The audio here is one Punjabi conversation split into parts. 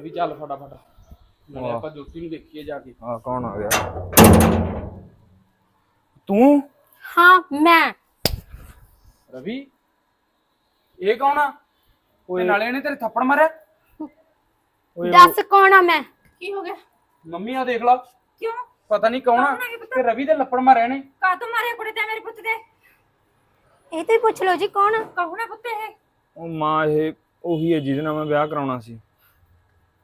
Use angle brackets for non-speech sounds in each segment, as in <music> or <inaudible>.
ਰਵੀ ਚੱਲ ਫਟਾਫਟ। ਨਾਲੇ। ਆਪਾਂ ਜੋਤੀ ਨੂੰ ਦੇਖੀਏ ਜਾ ਕੇ। ਆ ਕੌਣ ਆ ਗਿਆ? ਤੂੰ? ਹਾਂ ਮੈਂ। ਰਵੀ ਇਹ ਕੌਣ ਆ? ਤੇ ਓਏ। ਨਾਲੇ ਇਹਨੇ ਤੇਰੇ ਥੱਪੜ ਮਾਰਿਆ ਓਏ ਦੱਸ ਕੌਣ ਆ ਮੈਂ? ਕੀ ਹੋ ਗਿਆ? ਮੰਮੀ ਆ ਦੇਖ ਲਾ। ਕਿਉਂ? ਪਤਾ ਨਹੀਂ ਕੌਣ ਆ। ਕੌਣ ਆ? ਤੇ ਰਵੀ ਦੇ ਲੱਪੜ ਮਾਰਿਆ ਨੇ। ਕਾ ਤੋਂ ਮਾਰੇ ਕੁੜੇ ਤੇ ਮੇਰੇ ਪੁੱਤ ਦੇ? ਇਹ ਤੇ ਪੁੱਛ ਲਓ ਜੀ ਕੌਣ ਆ? ਕਹੂ ਨਾ ਪੁੱਤ ਇਹ। ਉਹ ਮਾਂ ਇਹ ਉਹੀ ਹੈ ਜਿਹਦੇ ਨਾਲ ਮੈਂ ਵਿਆਹ ਕਰਾਉਣਾ ਸੀ।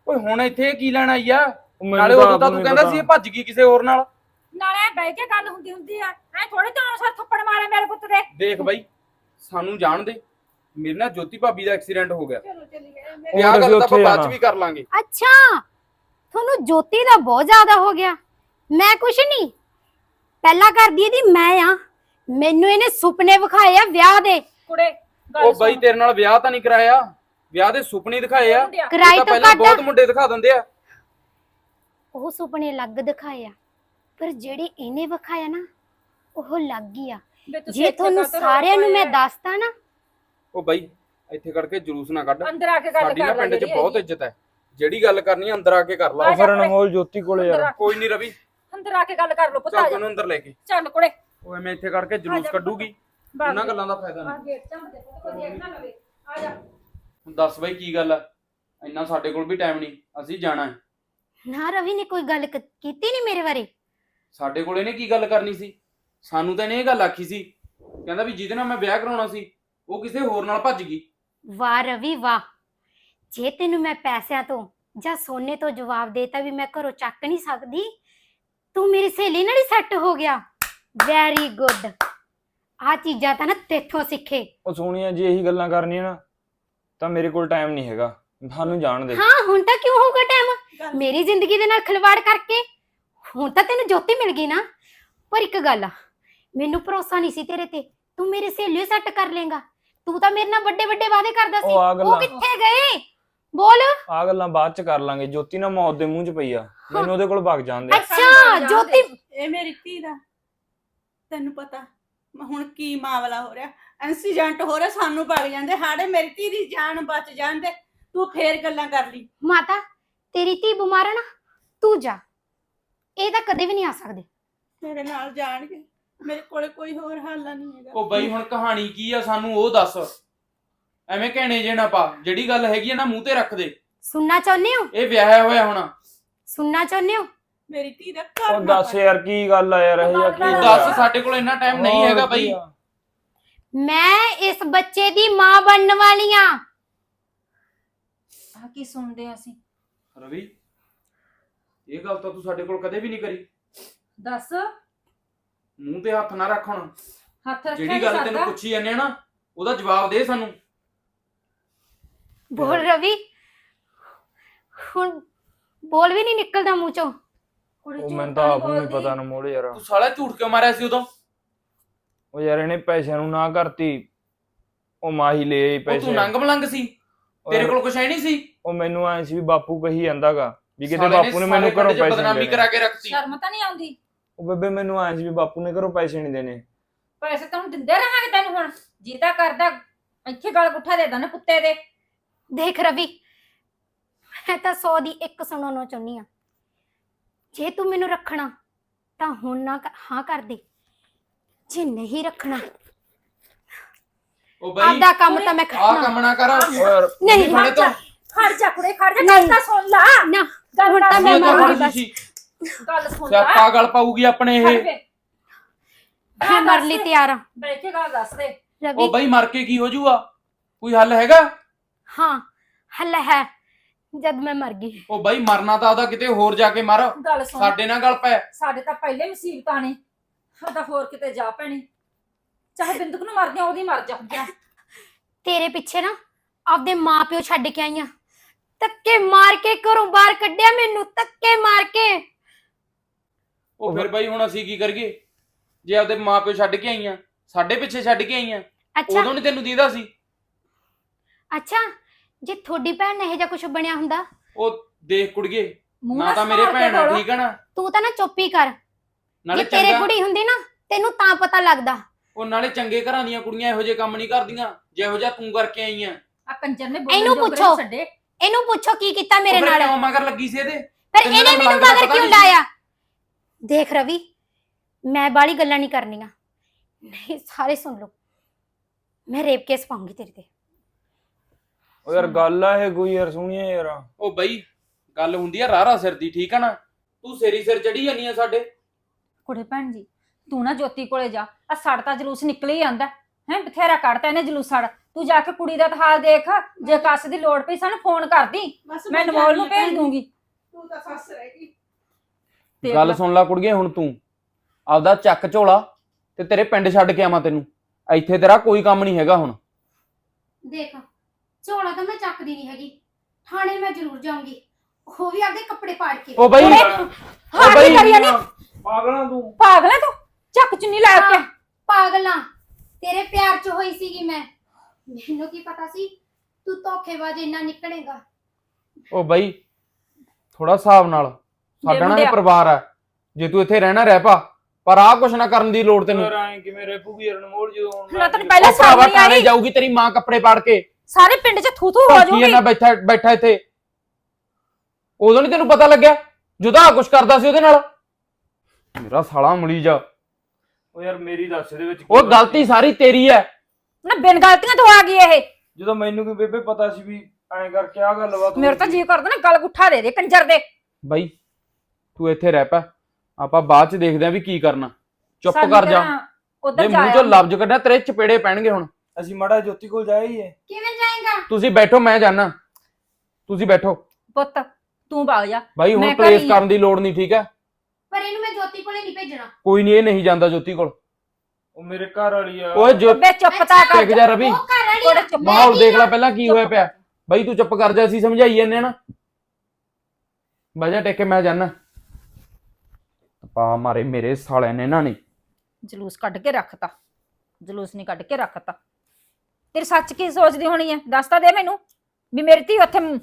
ਓਏ ਹੁਣ ਇੱਥੇ ਕੀ ਲੈਣ ਆਈ ਆ? ਮੈਨੂੰ ਨਾਲੇ ਤਾਂ ਉਦੋਂ ਆਪ ਤਾਂ ਨੂੰ ਤੂੰ ਕਹਿੰਦਾ। ਸੀ ਇਹ ਭੱਜ ਗਈ ਕਿਸੇ ਹੋਰ ਨਾਲ। ਨਾਲੇ ਬਹਿ ਕੇ ਗੱਲ ਹੁੰਦੀ ਹੁੰਦੀ ਆ। ਐ ਥੋੜੇ ਤੋਂ ਅਨੁਸਾਰ ਥੱਪੜ ਮਾਰੇ ਮੇਰੇ ਪੁੱਤ ਦੇ। ਦੇਖ ਬਾਈ ਸਾਨੂੰ ਜਾਣ ਦੇ। ਮੇਰੇ ਨਾਲ ਜੋਤੀ ਭਾਬੀ ਦਾ ਐਕਸੀਡੈਂਟ ਹੋ ਗਿਆ। ਚਲੋ ਚੱਲੀ ਗਏ। ਤੇ ਆਹ ਹੋਰ ਗੱਲ ਅਸੀਂ ਤਾਂ ਆਪਾਂ ਉੱਥੇ ਬਾਅਦ ਚ। ਵੀ ਕਰ ਲਾਂਗੇ। ਅੱਛਾ ਤੁਹਾਨੂੰ ਜੋਤੀ ਦਾ ਬਹੁਤ ਜ਼ਿਆਦਾ ਹੋ ਗਿਆ। ਮੈਂ ਕੁਛ ਨਹੀਂ ਪਹਿਲਾਂ ਕਰਦੀ ਇਹਦੀ ਮੈਂ ਆ। ਮੈਨੂੰ ਇਹਨੇ ਸੁਪਨੇ ਵਿਖਾਏ ਆ ਵਿਆਹ ਦੇ। ਕੁੜੇ ਗੱਲ ਉਹ ਬਾਈ ਸੁਣ। ਤੇਰੇ ਨਾਲ ਵਿਆਹ ਤਾਂ ਨਹੀਂ ਕਰਾਇਆ। ਵਿਆਹ ਦੇ ਸੁਪਨੇ ਦਿਖਾਏ ਆ। ਇਹ ਕਿਰਾਏ ਤਾਂ ਤੋਂ ਪਹਿਲਾਂ ਘੱਟ ਬਹੁਤ ਮੁੰਡੇ ਦਿਖਾ ਦਿੰਦੇ ਆ। ਉਹ ਸੁਪਨੇ ਲੱਗ ਦਿਖਾਏ ਆ। ਪਰ ਜਿਹੜੇ ਇਹਨੇ ਵਿਖਾਇਆ ਨਾ ਉਹ ਲੱਗ ਹੀ ਆ। ਵੀ ਤੁਸੀਂ ਜੇ ਇੱਥੇ ਤੁਹਾਨੂੰ ਕਾਹਤੋਂ ਸਾਰਿਆਂ ਨੂੰ ਮੈਂ ਦੱਸਤਾ ਨਾ। ਉਹ ਬਾਈ ਇੱਥੇ ਕਰਕੇ ਜਲੂਸ ਨਾ ਕੱਢ। ਅੰਦਰ ਆ ਕੇ ਗੱਲ ਸਾਡੀ ਨਾ ਕਰ ਲੈ ਪਿੰਡ 'ਚ ਬਹੁਤ। ਇੱਜ਼ਤ ਹੈ। ਜਿਹੜੀ ਗੱਲ ਕਰਨੀ ਆ ਅੰਦਰ ਆ ਕੇ ਕਰ ਲਾ। ਆ ਉਹ ਫਿਰ ਅਨਮੋਲ ਜੋਤੀ ਕੋਲੇ ਯਾਰ। ਕੋਈ ਨਹੀਂ ਰਵੀ। ਅੰਦਰ ਆ ਕੇ ਗੱਲ ਕਰ ਲੋ ਪੁੱਤ ਆ ਚੱਲ ਜਾ। ਤੈਨੂੰ ਅੰਦਰ ਲੈ ਕੇ। ਚੱਲ ਕੁੜੇ ਉਹ ਐਵੇਂ ਇੱਥੇ ਕਰਕੇ ਜਲੂਸ ਜਾ। ਕੱਢੂਗੀ। ਉਹਨਾਂ। ਗੱਲਾਂ ਦਾ ਫਾਇਦਾ ਆ ਨਹੀਂ ਗੇਟ ਚੰਮ ਦੇ ਕੋਈ ਦੇਖ ਨਾ ਲਵੇ। ਆ ਜਾ। ਹੁਣ ਦੱਸ ਬਾਈ ਕੀ ਗੱਲ ਆ? ਇੰਨਾ ਸਾਡੇ ਕੋਲ ਵੀ ਟਾਈਮ ਨਹੀਂ ਅਸੀਂ ਜਾਣਾ ਹੈ। ਨਾ ਰਵੀ ਨੇ ਕੋਈ ਗੱਲ ਕ- ਕੀਤੀ ਨਹੀਂ ਮੇਰੇ ਬਾਰੇ? ਸਾਡੇ ਕੋਲ ਇਹਨੇ ਕੀ ਗੱਲ ਕਰਨੀ ਸੀ? ਸਾਨੂੰ ਤਾਂ ਇਹਨੇ ਇਹ ਗੱਲ ਆਖੀ ਸੀ। ਕਹਿੰਦਾ ਵੀ ਜਿਹਦੇ ਨਾਲ ਮੈਂ ਵਿਆਹ ਕਰਾਉਣਾ ਸੀ ਉਹ ਕਿਸੇ ਹੋਰ ਨਾਲ ਭੱਜ ਗਈ। ਵਾਹ ਰਵੀ ਵਾਹ ਜੇ ਤੈਨੂੰ ਮੈਂ ਪੈਸਿਆਂ ਤੋਂ ਜਾਂ ਸੋਨੇ ਤੋਂ ਜਵਾਬ ਦੇਤਾ ਵੀ ਮੈਂ ਘਰੋਂ ਚੱਕ ਨਹੀਂ ਸਕਦੀ ਤੂੰ ਮੇਰੀ ਸਹੇਲੀ ਨਾਲ ਹੀ ਸੈੱਟ ਹੋ ਗਿਆ। ਵੈਰੀ ਗੁੱਡ ਆ ਚੀਜ਼ਾਂ ਤਾਂ ਨਾ ਤੇਥੋਂ ਸਿੱਖੇ। ਉਹ ਸੋਨੀਆ ਜੇ ਇਹੀ ਗੱਲਾਂ ਕਰਨੀਆਂ ਨਾ ਤਾਂ ਮੇਰੇ ਕੋਲ ਟਾਈਮ ਨਹੀਂ ਹੈਗਾ। ਸਾਨੂੰ ਜਾਣ ਦੇ। ਹਾਂ ਹੁਣ ਤਾਂ ਕਿਉਂ ਹੋਊਗਾ ਟਾਈਮ ਮੇਰੀ ਜ਼ਿੰਦਗੀ ਦੇ ਨਾਲ ਖਿਲਵਾੜ ਕਰਕੇ ਹੁਣ ਤਾਂ ਤੈਨੂੰ ਜੋਤੀ ਮਿਲ ਗਈ ਨਾ। ਪਰ ਇੱਕ ਗੱਲ ਆ ਮੈਨੂੰ ਭਰੋਸਾ ਨਹੀਂ ਸੀ ਤੇਰੇ ਤੇ। ਤੂੰ ਮੇਰੀ ਸਹੇਲੀ ਸੈੱਟ ਕਰ ਲੇਗਾ ਤੂੰ ਤਾਂ ਮੇਰੇ ਨਾਲ ਵੱਡੇ ਵੱਡੇ ਵਾਅਦੇ ਕਰਦਾ ਸੀ। ਉਹ ਆ ਉਹ ਗੱਲਾਂ ਕਿੱਥੇ ਗਏ? ਬੋਲ। ਆ ਗੱਲਾਂ ਬਾਅਦ ਚ ਕਰ ਲਾਂਗੇ। ਜੋਤੀ ਨਾ ਮੌਤ ਦੇ ਮੂੰਹ ਚ ਪਈ ਆ। ਮੈਨੂੰ ਉਹਦੇ ਕੋਲ ਭੱਗ ਜਾਂਦੇ ਅੱਛਾ ਜੋਤੀ ਇਹ ਮੇਰੀ ਧੀ ਦਾ। ਤੈਨੂੰ ਪਤਾ। ਮ- ਹੁਣ ਕੀ ਮਾਮਲਾ ਹੋ ਰਿਹਾ? ਐਕਸੀਡੈਂਟ ਹੋ ਰਿਹਾ ਸਾਨੂੰ ਭੱਗ ਜਾਂਦੇ ਹਾੜੇ ਮੇਰੀ ਧੀ ਦੀ ਜਾਨ ਬਚ ਜਾਂਦੇ ਤੂੰ ਫੇਰ ਗੱਲਾਂ ਕਰ ਲਈ। ਮਾਤਾ ਤੇਰੀ ਧੀ ਬਿਮਾਰ ਆ ਨਾ ਤੂੰ ਜਾ। ਇਹ ਤਾਂ ਕਦੇ ਵੀ ਨਹੀਂ ਆ ਸਕਦੇ। ਮੇਰੇ ਨਾਲ ਜਾਣਗੇ ਮੇਰੇ ਕੋਲੇ ਕੋਈ ਹੋਰ ਹੱਲ ਨਹੀਂ ਹੈਗਾ। ਉਹ ਬਾਈ ਹੁਣ ਕਹਾਣੀ ਕੀ ਆ ਸਾਨੂੰ ਉਹ ਦੱਸ। ਐਵੇਂ ਕਹਿਣੇ ਜੇ ਨਾ ਪਾ ਜਿਹੜੀ ਗੱਲ ਹੈਗੀ ਆ ਨਾ ਮੂੰਹ ਤੇ ਰੱਖ ਦੇ। ਸੁਣਨਾ ਚਾਹੁੰਦੇ ਹੋ? ਇਹ ਵਿਆਹਿਆ ਹੋਇਆ ਹੋਣਾ। ਸੁਣਨਾ ਚਾਹੁੰਦੇ ਹੋ? ਮੇਰੀ ਧੀ ਦਾ ਘਰ ਉਹ ਨਾ ਦੱਸ। ਯਾਰ ਕੀ ਗੱਲ ਆ ਯਾਰ ਇਹ ਕੀ ਦੱਸ? ਸਾਡੇ ਕੋਲ ਇੰਨਾ ਟਾਈਮ ਨਹੀਂ ਹੋਰ ਹੈਗਾ ਕੀ ਬਾਈ ਆ? ਮੈਂ ਇਸ ਬੱਚੇ ਦੀ ਮਾਂ ਬਣਨ ਵਾਲੀ ਆ ਆ ਕੀ ਸੁਣਦੇ ਆ ਅਸੀਂ ਰਵੀ ਇਹ ਗੱਲ ਤਾਂ ਤੂੰ ਸਾਡੇ ਕੋਲ ਕਦੇ ਵੀ ਨਹੀਂ ਕਰੀ ਦੱਸ ਮੂੰਹ ਤੇ ਹੱਥ ਨਾ ਰੱਖ ਹੁਣ ਹੱਥ ਰੱਖਿਆ ਜਿਹੜੀ ਗੱਲ। ਤੈਨੂੰ ਪੁੱਛੀ ਜਾਂਦੇ ਆ ਨਾ ਉਹਦਾ ਜਵਾਬ ਦੇ ਸਾਨੂੰ ਬੋਲ ਰਵੀ ਹੁਣ ਬੋਲ ਵੀ ਨਹੀਂ ਨਿਕਲਦਾ ਮੂੰਹ ਚੋਂ ਕੁੜੀ ਉਹ ਝੂਠ ਮੈਨੂੰ ਤਾਂ ਨੀ ਆਪ ਨੂੰ ਬੋਲਦੀ। ਪਤਾ ਅਨਮੋਲ ਯਾਰ। ਤੂੰ ਸਾਲਾ ਝੂਠ ਕਿਉਂ ਮਾਰਿਆ ਸੀ ਉਦੋਂ? ਉਹ ਯਾਰ ਇਹਨੇ ਪੈਸਿਆਂ ਨੂੰ ਨਾ ਕਰਤੀ। ਉਹ ਮਾਹੀ ਲੈ ਆਈ ਉਹ ਪੈਸੇ। ਤੂੰ ਨੰਗ ਮਲੰਗ ਸੀ? ਉਹ ਤੇਰੇ ਯਾਰ, ਕੋਲ ਕੁਛ ਹੈ ਨਹੀਂ ਸੀ? ਉਹ ਮੈਨੂੰ ਐ ਸੀ ਵੀ ਬਾਪੂ ਕਹੀ ਜਾਂਦਾਗਾ ਵੀ ਕਿਤੇ ਸਾਲੇ ਬਾਪੂ ਨੇ ਮੈਨੂੰ ਸਾਰੇ ਘਰੋਂ ਪਿੰਡ 'ਚ ਪੈਸੇ ਬਦਨਾਮੀ ਨਹੀਂ ਕਰਾ ਦੇਣੇ ਕੇ ਰੱਖਤੀ। ਸ਼ਰਮ ਤਾਂ ਨਹੀਂ ਆਉਂਦੀ? ਉਹ ਬੇਬੇ ਮੈਨੂੰ ਐ ਸੀ ਵੀ ਬਾਪੂ ਨੇ ਘਰੋਂ ਪੈਸੇ ਨਹੀਂ ਦੇਣੇ। ਪੈਸੇ ਤਾਂ ਹੁਣ ਦਿੰਦੇ ਰਹਾਂਗੇ ਤੈਨੂੰ ਹੁਣ। ਜੀਤਾ ਕਰਦਾ। ਇੱਥੇ ਗਲ ਪੁੱਠਾ ਦੇ ਦਾਂ ਕੁੱਤੇ ਦੇ। ਦੇਖ ਰਵੀ ਮੈਂ ਤਾਂ 100 ਦੀ ਇੱਕ ਸੁਣਨਾ ਚਾਹੁੰਦੀ ਆ ਜੇ ਤੂੰ ਮੈਨੂੰ ਰੱਖਣਾ ਤਾਂ ਹੁਣ ਨਾ ਕ- ਹਾਂ ਕਰ ਦੇ। ਜੇ ਨਹੀਂ ਰੱਖਣਾ ਉਹ ਬਾਈ ਆਪਦਾ ਕੰਮ ਤਾਂ ਮੈਂ ਆ ਕਰਨਾ ਕੰਮ ਨਾ ਕਰ ਨਹੀਂ ਖੜੇ ਤੋਂ। ਖੜ ਜਾ ਕੁੜੇ ਖੜ ਜਾ ਨਹੀਂ। ਗੱਲ ਤਾਂ ਸੁਣ ਲਾ। ਨਾ ਹੁਣ ਤਾਂ ਮੈਂ ਮਰੂੰਗੀ ਹਰ ਬਸ। ਗੱਲ ਸੁਣ ਲਾ। ਸਿਆਪਾ ਗਲ ਪਾਊਗੀ ਆਪਣੇ ਖੜ ਇਹ। ਮੈਂ ਮਰ ਲਈ ਤਿਆਰ ਆ। ਬੈਠ ਕੇ ਗੱਲ ਦੱਸ ਦੇ। ਉਹ ਰਵੀ ਬਾਈ ਮਰ ਕੇ ਕੀ ਹੋ ਜੂਗਾ? ਕੋਈ ਹੱਲ ਹੈਗਾ? ਹਾਂ ਹੱਲ ਹੈ। ਜਦ ਮੈਂ ਮਰ ਗਈ। ਉਹ ਬਾਈ ਮਰਨਾ ਤਾਂ ਉਹਦਾ ਕਿਤੇ ਹੋਰ ਜਾ ਕੇ ਮਰ। ਗੱਲ ਸੁਣ। ਸਾਡੇ ਨਾਲ ਗੱਲ ਪੈ। ਸਾਡੇ ਤਾਂ ਪਹਿਲੇ ਮੁਸੀਬਤਾਂ ਨੇ ਸਾਡਾ ਹੋਰ ਕਿਤੇ ਜਾ ਪੈਣੀ। ਚਾਹੇ ਬਿੰਦਕ ਨੂੰ ਮਰ ਗਿਆ ਉਹਦੀ ਮਰ ਜਾ। ਤੇਰੇ ਪਿੱਛੇ ਨਾ ਆਪਦੇ ਮਾਪਿਓ ਛੱਡ ਕੇ ਆਈਆਂ ਧੱਕੇ ਮਾਰ ਕੇ ਘਰੋਂ ਬਾਹਰ ਕੱਢਿਆ ਮੈਨੂੰ ਧੱਕੇ ਮਾਰ ਕੇ। ਉਹ ਫਿਰ ਬਾਈ ਹੁਣ ਅਸੀਂ ਕੀ ਕਰੀਏ? ਜੇ ਆਪਦੇ ਮਾਪਿਓ ਛੱਡ ਕੇ ਆਈਆਂ ਸਾਡੇ ਪਿੱਛੇ ਛੱਡ ਕੇ ਆਈਆਂ ਅੱਛਾ। ਉਦੋਂ ਨਹੀਂ ਤੈਨੂੰ ਦੀਦਾ ਸੀ? ਅੱਛਾ ਜੇ ਤੁਹਾਡੀ ਭੈਣ ਨਾਲ ਇਹ ਜਿਹਾ ਕੁਝ ਬਣਿਆ ਹੁੰਦਾ? ਉਹ ਦੇਖ ਕੁੜੀਏ ਮੂੰਹ ਨਾ ਤਾਂ ਮੇਰੇ ਸੰਭਾਲ ਕੇ ਭੈਣ ਆ ਬੋਲੋ। ਠੀਕ ਹੈ ਨਾ। ਤੂੰ ਤਾਂ ਨਾ ਚੁੱਪ ਕਰ। ਨਾਲੇ ਜੇ ਤੇਰੇ ਚੰਗਾ ਕੁੜੀ ਹੁੰਦੀ ਨਾ ਤੈਨੂੰ ਤਾਂ ਪਤਾ ਲੱਗਦਾ। ਉਹ ਨਾਲੇ ਚੰਗੇ ਘਰਾਂ ਦੀਆਂ ਕੁੜੀਆਂ ਇਹੋ ਜਿਹੇ ਕੰਮ ਨਹੀਂ ਕਰਦੀਆਂ ਜਿਹੋ ਜਿਹਾ ਤੂੰ ਕਰਕੇ ਆਈਆਂ ਆ। ਕੰਜਰ ਨੇ ਇਹਨੂੰ ਜੋਗਰੇ ਪੁੱਛੋ। ਛੱਡੇ। ਇਹਨੂੰ ਪੁੱਛੋ ਕੀ ਕੀਤਾ ਮੇਰੇ ਨਾਲ। ਕਿਉਂ ਮਗਰ ਲੱਗੀ ਸੀ ਇਹਦੇ? ਤੈਨੂੰ ਇਹਨੇ ਤਾਂ ਮੈਨੂੰ ਮਗਰ ਪਤਾ ਕਿਉਂ ਨਹੀਂ ਸੀ। ਲਾਇਆ ਦੇਖ ਰਵੀ ਮੈਂ ਬਾਲੀ ਗੱਲਾਂ ਨਹੀਂ ਕਰਨੀਆਂ। ਨਹੀਂ ਸਾਰੇ ਸੁਣ ਲਓ। ਮੈਂ ਰੇਪ ਕੇਸ ਪਾਉਂਗੀ ਤੇਰੇ ਤੇ। ਉਹ ਯਾਰ ਗੱਲ ਆ ਇਹ ਕੋਈ ਯਾਰ ਸੁਣੀਏ ਯਾਰ। ਉਹ ਬਈ ਗੱਲ ਹੁੰਦੀ ਆ ਰਾਰਾ ਸਿਰ ਦੀ ਠੀਕ ਆ ਨਾ? ਤੂੰ ਸਿਰੀ ਸਿਰ ਚੜੀ ਜਾਨੀ ਆ ਸਾਡੇ। ਕੁੜੇ ਭੈਣ ਜੀ ਤੂੰ ਨਾ ਜੋਤੀ ਕੋਲੇ ਜਾ। ਆ ਸੜ ਤਾਂ ਜਲੂਸ ਨਿਕਲ ਹੀ ਆਂਦਾ ਹੈ ਬਥੇਰਾ ਕੱਢਤਾ ਇਹਨੇ ਜਲੂਸ ਸੜ। ਤੂੰ ਜਾ ਕੇ ਕੁੜੀ ਦਾ ਤਾਂ ਹਾਲ ਦੇਖ ਜੇ ਕੱਸ ਦੀ ਲੋੜ ਪਈ ਸਾਨੂੰ ਫੋਨ ਕਰਦੀ। ਬਸ ਮੈਂ ਅਨਮੋਲ ਨੂੰ ਭੇਜ ਦੂੰਗੀ। ਤੂੰ ਤਾਂ ਸੱਸ ਰਹੇਗੀ ਦੇਖ ਗੱਲ ਲੈ। ਸੁਣ ਲੈ ਕੁੜੀਏ ਹੁਣ ਤੂੰ। ਆਪਦਾ ਚੱਕ ਝੋਲਾ ਤੇ ਤੇਰੇ ਪਿੰਡ ਛੱਡ ਕੇ ਆਵਾਂ ਤੈਨੂੰ। ਇੱਥੇ ਤੇਰਾ ਕੋਈ ਕੰਮ ਨਹੀਂ ਹੈਗਾ ਹੁਣ। ਦੇਖ। ਝੋਲਾ ਤਾਂ ਮੈਂ ਚੱਕਦੀ ਨਹੀਂ ਹੈਗੀ। ਥਾਣੇ ਮੈਂ ਜ਼ਰੂਰ ਜਾਊਂਗੀ। ਉਹ ਵੀ ਆਪਦੇ ਕੱਪੜੇ ਪਾੜ ਕੇ। ਉਹ ਬਈ ਹਾਂ ਬਈ ਕੀ ਕਰੀ ਜਾਨੀ। ਪਾਗਲਾਂ ਤੂੰ। ਪਾਗਲ ਹੈ ਤੂੰ? ਚੱਕ ਚੁੰਨੀ ਲੈ ਕੇ। ਹਾਂ, ਪਾਗਲਾਂ। ਤੇਰੇ ਪਿਆਰ 'ਚ ਹੋਈ ਸੀਗੀ ਮੈਂ। ਮੈਨੂੰ ਕੀ ਪਤਾ ਸੀ? ਤੂੰ ਧੋਖੇਬਾਜ਼ ਇੰਨਾ ਨਿਕਲੇਗਾ। ਉਹ ਬਈ ਥੋੜਾ ਹਿਸਾਬ ਨਾਲ। ਸਾਡਾ ਨਾ ਇਹ ਮੁੰਡਿਆ। ਪਰਿਵਾਰ ਆ। ਜੇ ਤੂੰ ਇੱਥੇ ਰਹਿਣਾ ਰਹਿ ਪਾ। ਪਰ ਆਹ ਕੁਛ ਨਾ ਕਰਨ ਦੀ ਲੋੜ ਤੈਨੂੰ। ਐਂ ਕਿਵੇਂ ਯਾਰ ਅਨਮੋਲ ਜਦੋਂ ਹੁਣ ਤੈਨੂੰ ਪਹਿਲਾਂ ਉਹ ਭਰਾਵਾ ਸਾਹਮਣੇ ਥਾਣੇ ਆਈ। ਜਾਊਗੀ ਤੇਰੀ ਮਾਂ ਕੱਪੜੇ ਪਾੜ ਕੇ। ਸਾਰੇ ਪਿੰਡ 'ਚ ਥੂ ਥੂ ਹੋ ਭੌਂਕੀ ਜਾਊਗੀ। ਇਹਨਾਂ ਬੈਠਾ ਬੈਠਾ ਇੱਥੇ। ਉਦੋਂ ਨਹੀਂ ਤੈਨੂੰ ਪਤਾ ਲੱਗਿਆ? ਜਦੋਂ ਆ ਕੁਛ ਕਰਦਾ ਸੀ ਉਹਦੇ ਨਾਲ? ਮੇਰਾ ਸਾਲਾ ਮਲੀ ਜਾ। ਉਹ ਯਾਰ ਮੇਰੀ ਦੱਸ ਇਹਦੇ ਵਿੱਚ ਕੀ ਉਹ ਗਲਤੀ ਸਾਰੀ ਤੇਰੀ ਹੈ ਨਾ ਬਿਨ ਗਲਤੀਆਂ ਤੋਂ ਆ ਗਈ ਇਹ। ਜਦੋਂ ਮੈਨੂੰ ਕੋਈ ਬੇਬੇ ਪਤਾ ਸੀ ਵੀ ਐਂ ਕਰਕੇ ਆ ਗੱਲਬਾਤ ਮੇਰੇ ਤਾਂ ਜੀ ਕਰਦਾ ਨਾ ਗਲ ਗੁੱਠਾ ਦੇ ਦੇ ਕੰਜਰ ਦੇ। ਬਾਈ ਤੂੰ ਇੱਥੇ ਰਹਿ ਪਾ। ਆਪਾਂ ਬਾਅਦ ਚ ਦੇਖਦੇ ਆਂ ਵੀ ਕੀ ਕਰਨਾ। ਚੁੱਪ ਕਰ ਜਾ। ਉਧਰ ਜੇ ਜਾ ਮੂੰਹ ਚੋਂ ਲਫ਼ਜ਼ ਕੱਢਿਆ ਤੇਰੇ ਚਪੇੜੇ ਪੈਣਗੇ ਹੁਣ। ਅਸੀਂ ਮਾੜਾ ਜੋਤੀ ਕੋਲ ਜਾਈਏ। ਕਿਵੇਂ ਤੁਸੀਂ ਬੈਠੋ ਮੈਂ ਜਾਣਾ ਤੁਸੀਂ ਬੈਠੋ। ਪੁੱਤ ਤੂੰ ਭਾਗ ਜਾ। ਬਾਈ ਹੁਣ ਮੈਂ ਪਲੇਸ ਆ। ਕਰਨ ਦੀ ਲੋੜ ਨਹੀਂ ਠੀਕ ਹੈ? ਪਰ ਇਹਨੂੰ ਮੈਂ ਜੋਤੀ ਕੋਲੇ ਨਹੀਂ ਭੇਜਣਾ। ਕੋਈ ਨਹੀਂ ਇਹ ਨਹੀਂ ਜਾਂਦਾ ਜੋਤੀ ਕੋਲ। ਉਹ ਮੇਰੇ ਘਰ ਵਾਲੀ ਆ। ਓਏ ਜੋ ਬੇ ਚੁੱਪ ਤਾਂ ਕਰ। ਟਿਕ ਜਾ ਰਵੀ। ਉਹ ਘਰ ਵਾਲੀ ਥੋੜਾ ਆ। ਚੁੱਪ ਮਾਹੌਲ ਦੇਖ ਲੈ ਪਹਿਲਾਂ ਕੀ ਹੋਇਆ ਪਿਆ। ਬਾਈ ਤੂੰ ਚੁੱਪ ਕਰ ਜਾ ਅਸੀਂ ਸਮਝਾਈ ਜਾਂਦੇ ਆ ਨਾ। ਬਾਜਾ ਟੇਕੇ ਮੈਂ ਜਾਣਾ ਪਾ ਮਾਰੇ ਮੇਰੇ ਸਾਲਿਆਂ ਨੇ ਨੇ ਜਲੂਸ ਕੱਢ ਕੇ ਰੱਖਤਾ। ਜਲੂਸ ਨਹੀਂ ਕੱਢ ਕੇ ਰੱਖਤਾ। ਤੇਰੀ ਸੱਚ ਕੀ ਸੋਚਦੀ ਹੋਣੀ ਹੈ ਦੱਸ ਤਾਂ ਦੇ ਮੈਨੂੰ ਵੀ ਮੇਰੀ ਧੀ ਉੱਥੇ ਮ-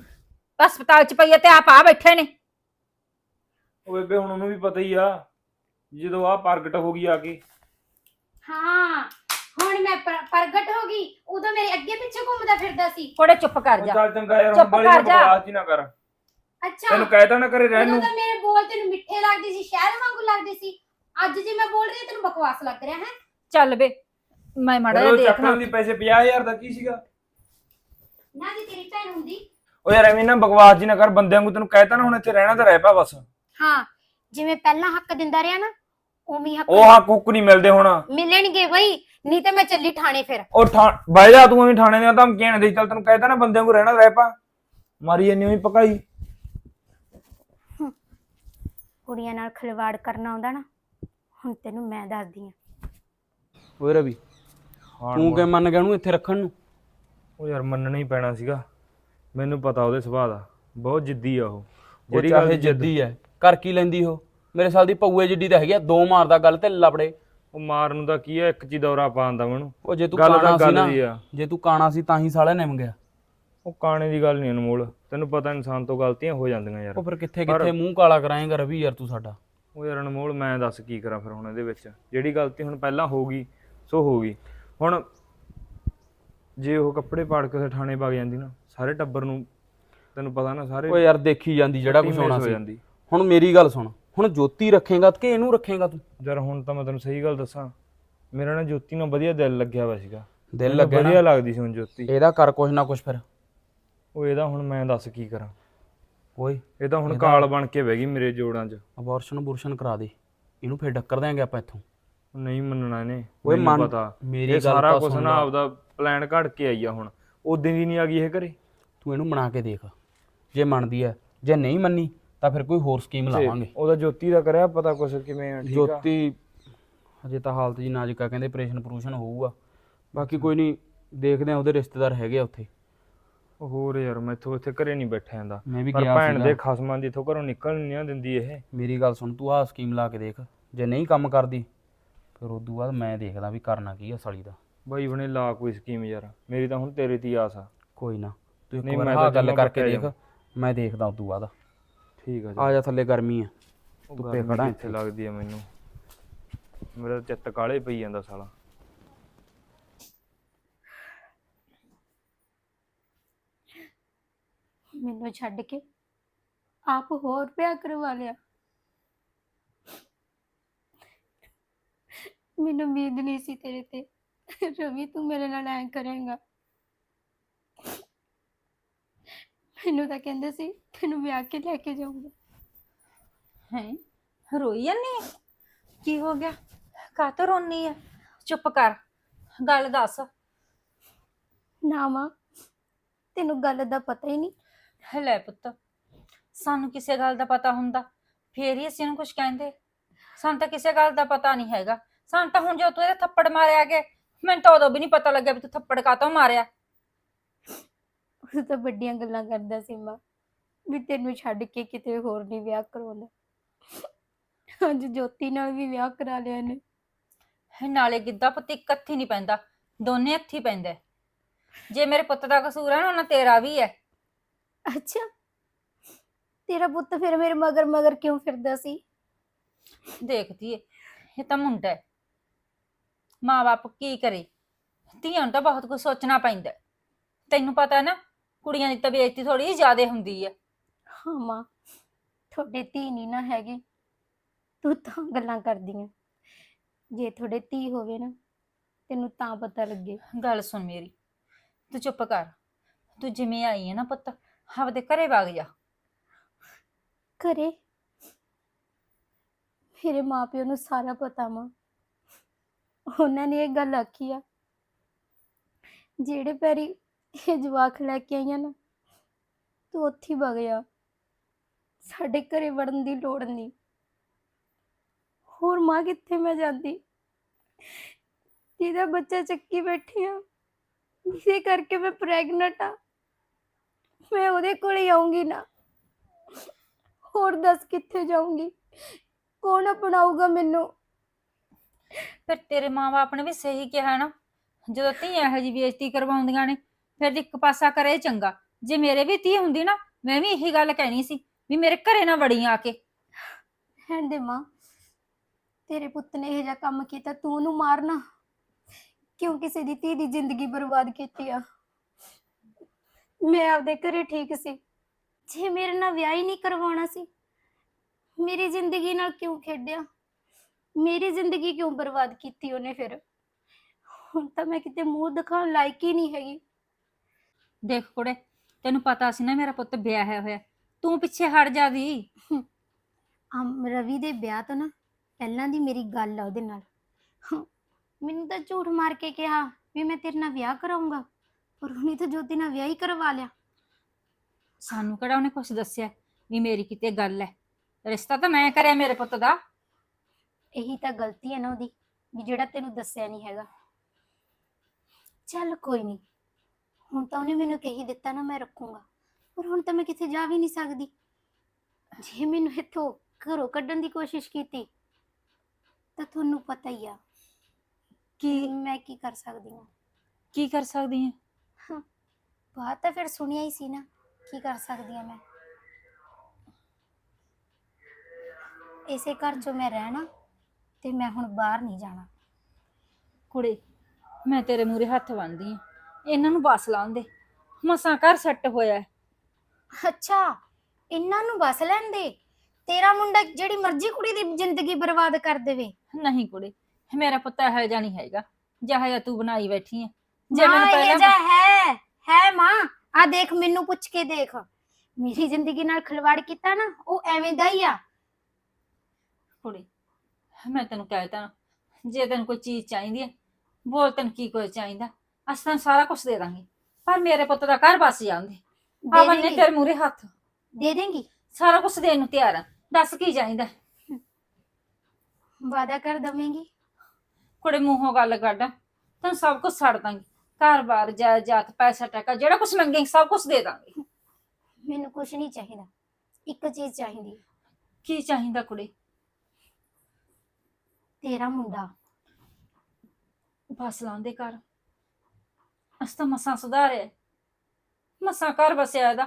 ਹਸਪਤਾਲ 'ਚ ਪਈ ਹੈ ਤੇ ਆਪ ਆ ਬੈਠੇ ਨੇ। ਉਹ ਬੇਬੇ ਹੁਣ ਉਹਨੂੰ ਵੀ ਪਤਾ ਹੀ ਆ ਜਦੋਂ ਆ ਪ੍ਰਗਟ ਹੋ ਗਈ ਆ ਕੇ। ਹਾਂ ਹੁਣ ਮੈਂ ਪ੍ਰ- ਪ੍ਰਗਟ ਹੋ ਗਈ ਉਦੋਂ ਮੇਰੇ ਅੱਗੇ ਪਿੱਛੇ ਘੁੰਮਦਾ ਫਿਰਦਾ ਸੀ। ਕੋੜੇ ਚੁੱਪ ਕਰ ਉਹ ਜਾ। ਚੱਲ ਚੰਗਾ ਯਾਰ ਚੁੱਪ ਹੁਣ ਕਰ ਜਾ। ਬਕਵਾਸ ਹੀ ਨਾ ਕਰ। ਅੱਛਾ ਤੈਨੂੰ ਕਹਿਤਾ ਨਾ ਕਰੇ ਰਹਿਣ ਉਦੋਂ ਨੂੰ। ਤਾਂ ਮੇਰੇ ਬੋਲ ਤੈਨੂੰ ਮਿੱਠੇ ਲੱਗਦੇ ਸੀ ਸ਼ਹਿਦ ਵਾਂਗੂ ਲੱਗਦੇ ਸੀ। ਅੱਜ ਜੇ ਮੈਂ ਬੋਲ ਰਹੀ ਹਾਂ ਤੈਨੂੰ ਬਕਵਾਸ ਲੱਗ ਰਿਹਾ ਹੈ? ਚੱਲ ਵੇ ਮੈਂ ਮਾੜਾ ਉਹ ਜਿਹਾ ਦੇਖਣਾ ਚੱਕਣ ਦੀ ਪੈਸੇ 50000 ਦਾ ਕੀ ਸੀਗਾ? ਨਾ ਜੀ ਤੇਰੀ ਭੈਣ ਹੁੰਦੀ। ਉਹ ਯਾਰ ਐਵੇਂ ਨਾ ਬਕਵਾਸ ਜੀ ਨਾ ਕਰ ਬੰਦਿਆਂ ਨੂੰ ਤੈਨੂੰ ਕਹਿਤਾ ਨਾ ਹੁਣ ਇੱਥੇ ਰਹਿਣਾ ਤਾਂ ਰਹਿ ਪਾ ਬਸ। ਹਾਂ ਜਿਵੇਂ ਪਹਿਲਾਂ ਹੱਕ ਦਿੰਦਾ ਰਿਹਾ ਨਾ ਉਵੇਂ ਹੀ ਹੱਕ ਉਹ ਹੱਕ ਹੁੱਕ ਨਹੀਂ ਮਿਲਦੇ ਹੁਣ। ਮਿਲਣਗੇ ਬਈ ਨਹੀਂ ਤੇ ਮੈਂ ਚੱਲੀ ਥਾਣੇ ਫਿਰ। ਉਹ ਠਾ ਬਹਿ ਜਾ ਤੂੰ ਐਵੇਂ ਥਾਣੇ ਦੀਆਂ ਧਮਕੀਆਂ ਨਾ ਦੇ ਚੱਲ ਤੈਨੂੰ ਕਹਿਤਾ ਨਾ ਬੰਦਿਆਂ ਨੂੰ ਰਹਿਣਾ ਰਹਿ ਪਾ। ਮਾਰੀ ਜੰਨੀ ਹੋਈ ਪਕਾਈ। ਕੁੜੀਆਂ ਨਾਲ ਖਿਲਵਾੜ ਕਰਨਾ ਆਉਂਦਾ ਨਾ ਹੁਣ ਤੈਨੂੰ ਮੈਂ ਦੱਸਦੀ ਆ। ਓਏ ਰਵੀ ਤੂੰ ਕਿ ਮੰਨ ਗਿਆ ਉਹਨੂੰ ਇੱਥੇ ਰੱਖਣ ਨੂੰ? ਉਹ ਯਾਰ ਮੰਨਣਾ ਹੀ ਪੈਣਾ ਸੀਗਾ। ਮੈਨੂੰ ਪਤਾ ਉਹਦੇ ਸੁਭਾਅ ਦਾ। ਬਹੁਤ ਜਿੱਦੀ ਆ ਉਹ। ਜਿਹੜੀ ਗੱਲ ਜਿੱਦ- ਹੈ ਕਰ ਕੀ ਲੈਂਦੀ ਉਹ? ਮੇਰੇ ਸਾਲ ਦੀ ਪਊਏ ਜਿੱਡੀ ਤਾਂ ਹੈਗੀ ਆ ਦੋ ਮਾਰਦਾ ਗੱਲ ਤੇ ਲਪੜੇ ਉਹ ਮਾਰਨ ਨੂੰ ਤਾਂ ਕੀ ਆ ਇੱਕ ਚੀ ਦੌਰਾ ਪਾਉਂਦਾ ਮੈਨੂੰ ਉਹ ਜੇ ਤੂੰ ਗੱਲ ਕਾਣਾ ਸੀ ਗੱਲ ਨਾ ਆ। ਜੇ ਤੂੰ ਕਾਣਾ ਸੀ ਤਾਂ ਹੀ ਸਾਲਾ ਨਿਮ ਗਿਆ। ਉਹ ਕਾਣੇ ਦੀ ਗੱਲ ਨਹੀਂ ਅਨਮੋਲ। ਤੈਨੂੰ ਪਤਾ ਇਨਸਾਨ ਤੋਂ ਗਲਤੀਆਂ ਹੋ ਜਾਂਦੀਆਂ ਯਾਰ। ਉਹ ਫਿਰ ਕਿੱਥੇ ਕਿੱਥੇ ਮੂੰਹ ਕਾਲਾ ਕਰਾਏਗਾ ਰਵੀ ਯਾਰ ਤੂੰ ਸਾਡਾ। ਉਹ ਯਾਰ ਅਨਮੋਲ ਮੈਂ ਦੱਸ ਕੀ ਕਰਾਂ ਫਿਰ ਹੁਣ ਇਹਦੇ ਵਿੱਚ। ਜਿਹੜੀ ਗਲਤੀ ਹੁਣ ਪਹਿਲਾਂ ਹੋ ਗਈ ਸੋ ਹੋ ਗਈ। ਹੁਣ ਜੇ ਉਹ ਕੱਪੜੇ ਪਾੜ ਕੇ ਉੱਥੇ ਥਾਣੇ ਵਗ ਜਾਂਦੀ ਨਾ ਸਾਰੇ ਟੱਬਰ ਨੂੰ ਤੈਨੂੰ ਪਤਾ ਨਾ ਸਾਰੇ ਓਏ ਯਾਰ ਦੇਖੀ ਜਾਂਦੀ ਜਿਹੜਾ ਕੁਝ ਹੋਣਾ ਸੀ। ਜਾਂਦੀ। ਹੁਣ ਮੇਰੀ ਗੱਲ ਸੁਣ ਹੁਣ ਜੋਤੀ ਰੱਖੇਗਾ ਕਿ ਇਹਨੂੰ ਰੱਖੇਗਾ ਤੂੰ? ਯਾਰ ਹੁਣ ਤਾਂ ਮੈਂ ਤੈਨੂੰ ਸਹੀ ਗੱਲ ਦੱਸਾਂ ਮੇਰਾ ਨਾ ਜੋਤੀ ਨਾਲ ਵਧੀਆ ਦਿਲ ਲੱਗਿਆ ਹੋਇਆ ਸੀਗਾ। ਦਿਲ ਲੱਗਿਆ ਵਧੀਆ ਲੱਗਦੀ ਸੀ ਹੁਣ ਜੋਤੀ। ਇਹਦਾ ਕਰ ਕੁਛ ਨਾ ਕੁਛ ਫਿਰ। ਉਹ ਇਹਦਾ ਹੁਣ ਮੈਂ ਦੱਸ ਕੀ ਕਰਾਂ? ਓਏ ਇਹ ਤਾਂ ਹੁਣ ਇਹਦਾ- ਕਾਲ ਬਣ ਕੇ ਬਹਿ ਗਈ ਮੇਰੇ ਜੋੜਾਂ 'ਚ। ਅਬੋਰਸ਼ਨ ਬੁਰਸ਼ਨ ਕਰਾ ਦੇ। ਇਹਨੂੰ ਫਿਰ ਡੱਕਰ ਦਿਆਂਗੇ ਆਪਾਂ ਇੱਥੋਂ। ਨਹੀਂ ਮੰਨਣਾ ਇਹਨੇ ਓਏ ਮੈਨੂੰ ਮੰਨ- ਪਤਾ। ਮੇਰੀ ਇਹ ਗੱਲ ਸਾਰਾ ਤਾਂ ਕੁਝ ਸੁਣ ਨਾ ਲਾ। ਆਪਦਾ ਪਲਾਨ ਘੜ ਕੇ ਆਈ ਆ ਹੁਣ। ਉਦੋਂ ਦੀ ਨਹੀਂ ਆ ਗਈ ਇਹ ਘਰੇ। ਤੂੰ ਇਹਨੂੰ ਮਨਾ ਕੇ ਦੇਖ ਜੇ ਮੰਨਦੀ ਹੈ ਜੇ ਨਹੀਂ ਮੰਨੀ ਤਾਂ ਫਿਰ ਕੋਈ ਹੋਰ ਸਕੀਮ ਲਾਵਾਂਗੇ। ਉਹਦਾ ਜੋਤੀ ਦਾ ਕਰਿਆ ਪਤਾ ਕੁਛ ਕਿਵੇਂ ਆ ਠੀਕ ਆ? ਜੋਤੀ ਹਜੇ ਤਾਂ ਹਾਲਤ ਜੀ ਨਾਜ਼ੁਕ ਆ ਕਹਿੰਦੇ ਆਪਰੇਸ਼ਨ ਪ੍ਰੂਸ਼ਨ ਹੋਊਗਾ। ਬਾਕੀ ਕੋਈ ਨਹੀਂ ਦੇਖਦੇ ਆ ਉਹਦੇ ਰਿਸ਼ਤੇਦਾਰ ਹੈਗੇ ਆ ਉੱਥੇ। ਹੋਰ ਯਾਰ ਮੈਥੋਂ ਇੱਥੇ ਘਰੇ ਨਹੀਂ ਬੈਠਾ ਜਾਂਦਾ। ਮੈਂ ਵੀ ਪਰ ਗਿਆ ਭੈਣ ਸੀਗਾ। ਦੇ ਖਸਮਾਂ ਦੀ ਇੱਥੋਂ ਘਰੋਂ ਨਿਕਲ ਨਹੀਂ ਨਾ ਦਿੰਦੀ ਇਹ। ਮੇਰੀ ਗੱਲ ਸੁਣ ਤੂੰ ਆਹ ਸਕੀਮ ਲਾ ਕੇ ਦੇਖ। ਜੇ ਨਹੀਂ ਕੰਮ ਕਰਦੀ ਫਿਰ ਉਦੋਂ ਬਾਅਦ ਮੈਂ ਦੇਖਦਾ ਵੀ ਕਰਨਾ ਕੀ ਆ ਸਲੀ ਦਾ। ਬਾਈ ਬਣੇ ਲਾ ਕੋਈ ਸਕੀਮ ਯਾਰ। ਮੇਰੀ ਤਾਂ ਹੁਣ ਤੇਰੇ ਤੇ ਹੀ ਆਸ ਆ। ਕੋਈ ਨਾ ਤੂੰ ਇੱਕ ਨਹੀਂ, ਵਾਰ ਮੈਂ ਆਹ ਗੱਲ ਕਰਕੇ ਦੇਖ ਮੈਂ ਦੇਖਦਾ ਉਦੋਂ ਬਾਅਦ। ਠੀਕ ਆ ਆ ਜਾ ਥੱਲੇ ਗਰਮੀ ਆ। ਉਹ ਧੁੱਪੇ ਗਰਮੀ ਖੜਾ ਕਿੱਥੇ ਲੱਗਦੀ ਆ ਮੈਨੂੰ। ਮੇਰਾ ਤਾਂ ਚਿੱਤ ਕਾਲੇ ਪਈ ਜਾਂਦਾ ਸਾਲਾ। ਮੈਨੂੰ ਛੱਡ ਕੇ ਆਪ ਹੋਰ ਵਿਆਹ ਕਰਵਾ ਲਿਆ। ਮੈਨੂੰ ਉਮੀਦ ਨਹੀਂ ਸੀ ਤੇਰੇ ਤੇ। ਰਵੀ ਤੂੰ ਮੇਰੇ ਨਾਲ ਐਂ ਕਰੇਂਗਾ। ਮੈਨੂੰ ਤਾਂ ਕਹਿੰਦੇ ਸੀ ਤੈਨੂੰ ਵਿਆਹ ਕੇ ਲੈ ਕੇ ਜਾਊਂਗਾ। ਹੈ? ਰੋਈ ਹੈ ਕੀ ਹੋ ਗਿਆ? ਕਾਤੋਂ ਰੋਣੀ ਹੈ ਚੁੱਪ ਕਰ ਗੱਲ ਦੱਸ। ਨਾ ਮਾਂ ਤੈਨੂੰ ਗੱਲ ਦਾ ਪਤਾ ਹੀ ਨਹੀਂ। ਲੈ ਪੁੱਤ ਸਾਨੂੰ ਕਿਸੇ ਗੱਲ ਦਾ ਪਤਾ ਹੁੰਦਾ। ਫੇਰ ਹੀ ਅਸੀਂ ਨੂੰ ਕੁਝ ਕਹਿੰਦੇ। ਸਾਨੂੰ ਤਾਂ ਕਿਸੇ ਗੱਲ ਦਾ ਪਤਾ ਨਹੀਂ ਹੈਗਾ। ਸਾਨੂੰ ਤਾਂ ਹੁਣ ਜੋ ਤੂੰ ਇਹਦੇ ਥੱਪੜ ਮਾਰਿਆ ਗਿਆ ਮੈਨੂੰ ਤਾਂ ਉਦੋਂ ਵੀ ਨਹੀਂ ਪਤਾ ਲੱਗਿਆ ਵੀ ਤੂੰ ਥੱਪੜ ਕਾਤੋਂ ਮਾਰਿਆ। ਉਹ ਤਾਂ ਵੱਡੀਆਂ ਗੱਲਾਂ ਕਰਦਾ ਸੀ ਮਾਂ ਵੀ ਤੈਨੂੰ ਛੱਡ ਕੇ ਕਿਤੇ ਹੋਰ ਨਹੀਂ ਵਿਆਹ ਕਰਾਉਂਦਾ ਅੱਜ ਜੋਤੀ ਨਾਲ ਵੀ ਵਿਆਹ ਕਰਾ ਲਿਆ ਇਹ ਨਾਲੇ ਗਿੱਧਾ ਪੁੱਤ ਇੱਕ ਹੱਥੀ ਨਹੀਂ ਪੈਂਦਾ ਦੋਨੇ ਹੱਥੀ ਪੈਂਦਾ। ਜੇ ਮੇਰੇ ਪੁੱਤ ਦਾ ਕਸੂਰ ਹੈ ਨਾ ਉਹਨਾਂ ਤੇਰਾ ਵੀ ਹੈ। ਅੱਛਾ ਤੇਰਾ ਪੁੱਤ ਫਿਰ ਮੇਰੇ ਮਗਰ ਮਗਰ ਕਿਉਂ ਫਿਰਦਾ ਸੀ? ਦੇਖਦੀ ਏ ਇਹ ਤਾਂ ਮੁੰਡਾ ਹੈ। ਮਾਂ-ਬਾਪ ਕੀ ਕਰੇ? ਧੀਆਂ ਨੂੰ ਤਾਂ ਬਹੁਤ ਕੁਝ ਸੋਚਣਾ ਪੈਂਦਾ ਹੈ। ਤੈਨੂੰ ਪਤਾ ਨਾ ਕੁੜੀਆਂ ਦੀ ਤਾਂ ਬੇਇੱਜ਼ਤੀ ਥੋੜੀ ਜ਼ਿਆਦਾ ਹੁੰਦੀ ਹੈ। ਹਾਂ ਮਾਂ ਤੁਹਾਡੇ ਧੀ ਨਹੀਂ ਨਾ ਹੈਗੀ। ਤੂੰ ਤਾਂ ਗੱਲਾਂ ਕਰਦੀ ਆਂ। ਜੇ ਤੁਹਾਡੇ ਧੀ ਹੋਵੇ ਨਾ ਤੈਨੂੰ ਤਾਂ ਪਤਾ ਲੱਗੇ। ਗੱਲ ਸੁਣ ਮੇਰੀ ਤੂੰ ਚੁੱਪ ਕਰ। ਤੂੰ ਜਿਵੇਂ ਆਈ ਹੈ ਨਾ ਪੁੱਤ ਆਪਦੇ ਘਰੇ ਵਗ ਜਾ। ਘਰੇ? ਮੇਰੇ ਮਾਪਿਓ ਨੂੰ ਸਾਰਾ ਪਤਾ ਮਾਂ। ਉਹਨਾਂ ਨੇ ਇਹ ਗੱਲ ਆਖੀ ਆ। ਜਿਹੜੇ ਪੈਰੀ ਇਹ ਜਵਾਕ ਲੈ ਕੇ ਆਈਆਂ ਨਾ, ਤੂੰ ਉੱਥੇ ਹੀ ਵਗ ਜਾ। ਸਾਡੇ ਘਰੇ ਵੜਨ ਦੀ ਲੋੜ ਨਹੀਂ। ਹੋਰ ਮਾਂ ਕਿੱਥੇ ਮੈਂ ਜਾਂਦੀ? ਜਿਹਦਾ ਬੱਚਾ ਚੱਕੀ ਬੈਠੀ ਆ, ਇਸੇ ਕਰਕੇ ਮੈਂ ਪ੍ਰੈਗਨੈਂਟ ਆ। ਮੈਂ ਉਹਦੇ ਕੋਲ ਹੀ ਆਉਂਗੀ ਨਾ। ਹੋਰ ਦੱਸ ਕਿੱਥੇ ਜਾਊਂਗੀ? ਕੌਣ ਅਪਣਾਊਗਾ ਮੈਨੂੰ? ਫਿਰ ਤੇਰੇ ਮਾਂ-ਬਾਪ ਨੇ ਵੀ ਸਹੀ ਕਿਹਾ ਨਾ। ਜਦੋਂ ਧੀਆਂ ਇਹੋ ਜਿਹੀ ਬੇਇੱਜ਼ਤੀ ਕਰਵਾਉਂਦੀਆਂ ਨੇ, ਫਿਰ ਇੱਕ ਪਾਸਾ ਕਰੇ ਚੰਗਾ। ਜੇ ਮੇਰੇ ਵੀ ਧੀ ਹੁੰਦੀ ਨਾ, ਮੈਂ ਵੀ ਇਹੀ ਗੱਲ ਕਹਿਣੀ ਸੀ ਵੀ ਮੇਰੇ ਘਰੇ ਨਾ ਵੜੀ ਆ ਕੇ। ਰਹਿਣ ਦੇ ਮਾਂ, ਤੇਰੇ ਪੁੱਤ ਨੇ ਇਹ ਜਿਹਾ ਕੰਮ ਕੀਤਾ, ਤੂੰ ਉਹਨੂੰ ਮਾਰਨਾ ਕਿਉਂ ਕਿਸੇ ਦੀ ਧੀ ਦੀ ਜ਼ਿੰਦਗੀ ਬਰਬਾਦ ਕੀਤੀ ਆ? ਮੈਂ ਆਪਦੇ ਘਰੇ ਠੀਕ ਸੀ। ਜੇ ਮੇਰੇ ਨਾਲ ਵਿਆਹ ਹੀ ਨਹੀਂ ਕਰਵਾਉਣਾ ਸੀ, ਮੇਰੀ ਜ਼ਿੰਦਗੀ ਨਾਲ ਕਿਉਂ ਖੇਡਿਆ? ਮੇਰੀ ਜ਼ਿੰਦਗੀ ਕਿਉਂ ਬਰਬਾਦ ਕੀਤੀ ਉਹਨੇ ਫਿਰ? ਹੁਣ ਤਾਂ ਮੈਂ ਕਿਤੇ ਮੂੰਹ ਦਿਖਾਉਣ ਲਾਇਕ ਹੀ ਨਹੀਂ ਹੈਗੀ। ਦੇਖ ਕੁੜੇ ਤੈਨੂੰ ਪਤਾ ਸੀ ਨਾ ਮੇਰਾ ਪੁੱਤ ਵਿਆਹਿਆ ਹੋਇਆ। ਤੂੰ ਪਿੱਛੇ ਹਟ ਜਾਦੀ ਅਮ ਰਵੀ ਦੇ ਵਿਆਹ ਤੋਂ ਨਾ ਪਹਿਲਾਂ ਦੀ ਮੇਰੀ ਗੱਲ ਆ ਉਹਦੇ ਨਾਲ। ਮੈਨੂੰ ਤਾਂ ਝੂਠ ਮਾਰ ਕੇ ਕਿਹਾ ਵੀ ਮੈਂ ਤੇਰੇ ਨਾਲ ਵਿਆਹ ਕਰਾਉਂਗਾ ਪਰ ਉਹਨੇ ਤਾਂ ਜੋਤੀ ਨਾਲ ਵਿਆਹ ਹੀ ਕਰਵਾ ਲਿਆ। ਸਾਨੂੰ ਕਿਹੜਾ ਉਹਨੇ ਕੁਝ ਦੱਸਿਆ ਵੀ ਮੇਰੀ ਕਿਤੇ ਗੱਲ ਹੈ ਰਿਸ਼ਤਾ ਤਾਂ ਮੈਂ ਕਰਿਆ ਮੇਰੇ ਪੁੱਤ ਦਾ। ਇਹੀ ਤਾਂ ਗਲਤੀ ਹੈ ਨਾ ਉਹਦੀ ਵੀ ਜਿਹੜਾ ਤੈਨੂੰ ਦੱਸਿਆ ਨਹੀਂ ਹੈਗਾ। ਚੱਲ ਕੋਈ ਨਹੀਂ ਹੁਣ ਤਾਂ ਉਹਨੇ ਮੈਨੂੰ ਕਹੀ ਦਿੱਤਾ ਨਾ ਮੈਂ ਰੱਖੂੰਗਾ ਪਰ ਹੁਣ ਤਾਂ ਮੈਂ ਕਿਤੇ ਜਾ ਵੀ ਨਹੀਂ ਸਕਦੀ। ਜੇ ਮੈਨੂੰ ਇੱਥੋਂ ਘਰੋਂ ਕੱਢਣ ਦੀ ਕੋਸ਼ਿਸ਼ ਕੀਤੀ ਤਾਂ ਤੁਹਾਨੂੰ ਪਤਾ ਹੀ ਆ ਕਿ ਮੈਂ ਕੀ ਕਰ ਸਕਦੀ ਹਾਂ। ਕੀ ਕਰ ਸਕਦੀ ਹੈ ਬਾਤ ਤਾਂ ਫਿਰ ਸੁਣਿਆ ਹੀ ਸੀ ਨਾ ਕੀ ਕਰ ਸਕਦੀ ਹਾਂ ਮੈਂ। ਇਸੇ ਘਰ 'ਚੋਂ ਮੈਂ ਰਹਿਣਾ ਤੇ ਮੈਂ ਹੁਣ ਬਾਹਰ ਨਹੀਂ ਜਾਣਾ। ਕੁੜੇ ਮੈਂ ਤੇਰੇ ਮੂਰੇ ਹੱਥ ਬੰਨਦੀ ਆ। ਇਹਨਾਂ ਨੂੰ ਬਸ ਲਾਉਣ ਦੇ। ਮਸਾਂ ਘਰ ਸੈੱਟ ਹੋਇਆ ਹੈ। ਅੱਛਾ ਇਹਨਾਂ ਨੂੰ ਬਸ ਲੈਣ ਦੇ? ਤੇਰਾ ਮੁੰਡਾ ਜਿਹੜੀ ਮਰਜ਼ੀ ਕੁੜੀ ਦੀ ਜ਼ਿੰਦਗੀ ਬਰਬਾਦ ਕਰ ਦੇਵੇ। ਨਹੀਂ ਕੁੜੇ ਮੇਰਾ ਪੁੱਤ ਇਹੋ ਜਿਹਾ ਨਹੀਂ ਹੈਗਾ। ਜਿਹਾ ਤੂੰ ਬਣਾਈ ਬੈਠੀ ਹੈ ਜੇ ਮੈਨੂੰ ਇਹ ਪਹਿਲਾਂ ਜਾ ਹੈ ਹੈ ਮਾਂ। ਆ ਦੇਖ ਮੈਨੂੰ ਪੁੱਛ ਕੇ ਦੇਖ। ਮੇਰੀ ਜ਼ਿੰਦਗੀ ਨਾਲ ਖਿਲਵਾੜ ਕੀਤਾ ਨਾ ਉਹ ਐਵੇਂ ਦਾ ਹੀ ਆ। ਕੁੜੇ ਮੈਂ ਤੈਨੂੰ ਕਹਿਤਾ ਨਾ ਜੇ ਤੈਨੂੰ ਕੋਈ ਚੀਜ਼ ਚਾਹੀਦੀ ਹੈ ਬੋਲ ਤੈਨੂੰ ਕੀ ਕੁਝ ਚਾਹੀਦਾ ਅਸੀਂ ਤੈਨੂੰ ਸਾਰਾ ਕੁਝ ਦੇ ਦਾਂਗੇ। ਪਰ ਮੇਰੇ ਪੁੱਤ ਦਾ ਘਰ ਬਸ ਜਾਂਦੇ ਆ ਦੇ ਬੰਨੇ ਦੇਂਗੀ। ਤੇਰੇ ਮੂਰੇ ਹੱਥ। ਦੇ ਦੇਂਗੀ? ਸਾਰਾ ਕੁਝ ਦੇਣ ਨੂੰ ਤਿਆਰ ਆ। ਦੱਸ ਕੀ ਚਾਹੀਦਾ? ਵਾਦਾ ਕਰ ਦਵੇਂਗੀ। ਕੁੜੇ ਮੂੰਹੋਂ ਗੱਲ ਕੱਢ। ਤੈਨੂੰ ਸਭ ਕੁਝ ਛੱਡ ਦਾਂਗੇ। ਘਰ-ਬਾਰ ਜਾਇਦਾਦ ਪੈਸਾ ਟਕਾ ਜਿਹੜਾ ਕੁਝ ਮੰਗੇਂਗੇ ਸਭ ਕੁਝ ਦੇ ਦਾਂਗੇ। ਮੈਨੂੰ ਕੁਝ ਨਹੀਂ ਚਾਹੀਦਾ। ਇੱਕ ਚੀਜ਼ ਚਾਹੀਦੀ। ਕੀ ਚਾਹੀਦਾ ਕੁੜੇ? ਤੇਰਾ ਮੁੰਡਾ। ਬਸ ਲਾਉਂਦੇ ਕਰ ਅਸ ਤਾਂ ਮਸਾਂ ਸੁਧਾਰਿਆ ਮਸਾਂ ਘਰ ਵਸਿਆ ਇਹਦਾ।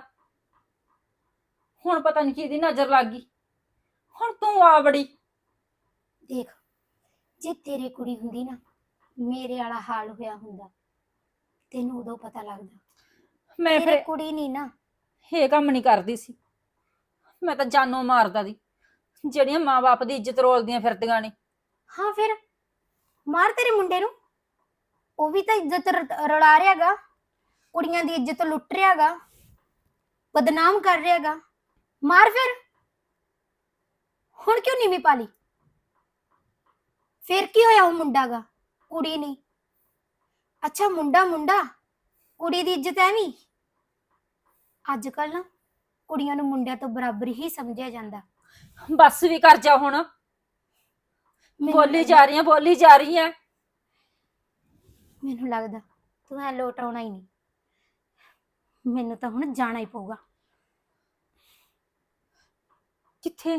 ਹੁਣ ਪਤਾ ਨਹੀਂ ਕਿਹਦੀ ਨਜ਼ਰ ਲੱਗ ਗਈ। ਹੁਣ ਤੂੰ ਆ ਬੜੀ ਦੇਖ ਜੇ ਤੇਰੀ ਕੁੜੀ ਹੁੰਦੀ ਨਾ ਮੇਰੇ ਵਾਲਾ ਹਾਲ ਹੋਇਆ ਹੁੰਦਾ। ਤੈਨੂੰ ਉਦੋਂ ਪਤਾ ਲੱਗਦਾ। ਮੈਂ ਤੇਰੇ ਫਿਰ ਕੁੜੀ ਨਹੀਂ ਨਾ। ਇਹ ਕੰਮ ਨਹੀਂ ਕਰਦੀ ਸੀ। ਮੈਂ ਤਾਂ ਜਾਨੋਂ ਮਾਰਦਾ ਦੀ। ਜਿਹੜੀਆਂ ਮਾਂ-ਬਾਪ ਦੀ ਇੱਜ਼ਤ ਰੋਲਦੀਆਂ ਫਿਰਦੀਆਂ ਨੇ। ਹਾਂ, ਫਿਰ ਮਾਰ ਤੇਰੇ ਮੁੰਡੇ ਨੂੰ। ਉਹ ਵੀ ਤਾਂ ਇੱਜ਼ਤ ਰ- ਰਲਾ ਰਿਹਾਗਾ। ਕੁੜੀਆਂ ਦੀ ਇੱਜ਼ਤ ਲੁੱਟ ਰਿਹਾਗਾ। ਬਦਨਾਮ ਕਰ ਰਿਹਾਗਾ। ਮਾਰ ਫਿਰ। ਹੁਣ ਕਿਉਂ ਨੀਵੀਂ ਪਾਲੀ? ਫਿਰ ਕੀ ਹੋਇਆ ਉਹ ਮੁੰਡਾ ਗਾ ਕੁੜੀ ਨਹੀਂ ਅੱਛਾ, ਮੁੰਡਾ ਮੁੰਡਾ। ਕੁੜੀ ਦੀ ਇੱਜ਼ਤ ਐਵੇਂ? ਅੱਜ ਕੱਲ ਨਾ ਕੁੜੀਆਂ ਨੂੰ ਮੁੰਡਿਆਂ ਤੋਂ ਬਰਾਬਰ ਹੀ ਸਮਝਿਆ ਜਾਂਦਾ। ਬਸ ਵੀ ਕਰ ਜਾ ਹੁਣ। ਬੋਲੀ ਜਾ ਰਹੀ ਬੋਲੀ ਜਾ ਰਹੀ ਹੈ ਮੈਨੂੰ ਲੱਗਦਾ ਤੂੰ ਐ ਲੋਟ ਆਉਣਾ ਹੀ ਨਹੀਂ। ਮੈਨੂੰ ਤਾਂ ਹੁਣ ਜਾਣਾ ਹੀ ਪਊਗਾ। ਕਿੱਥੇ?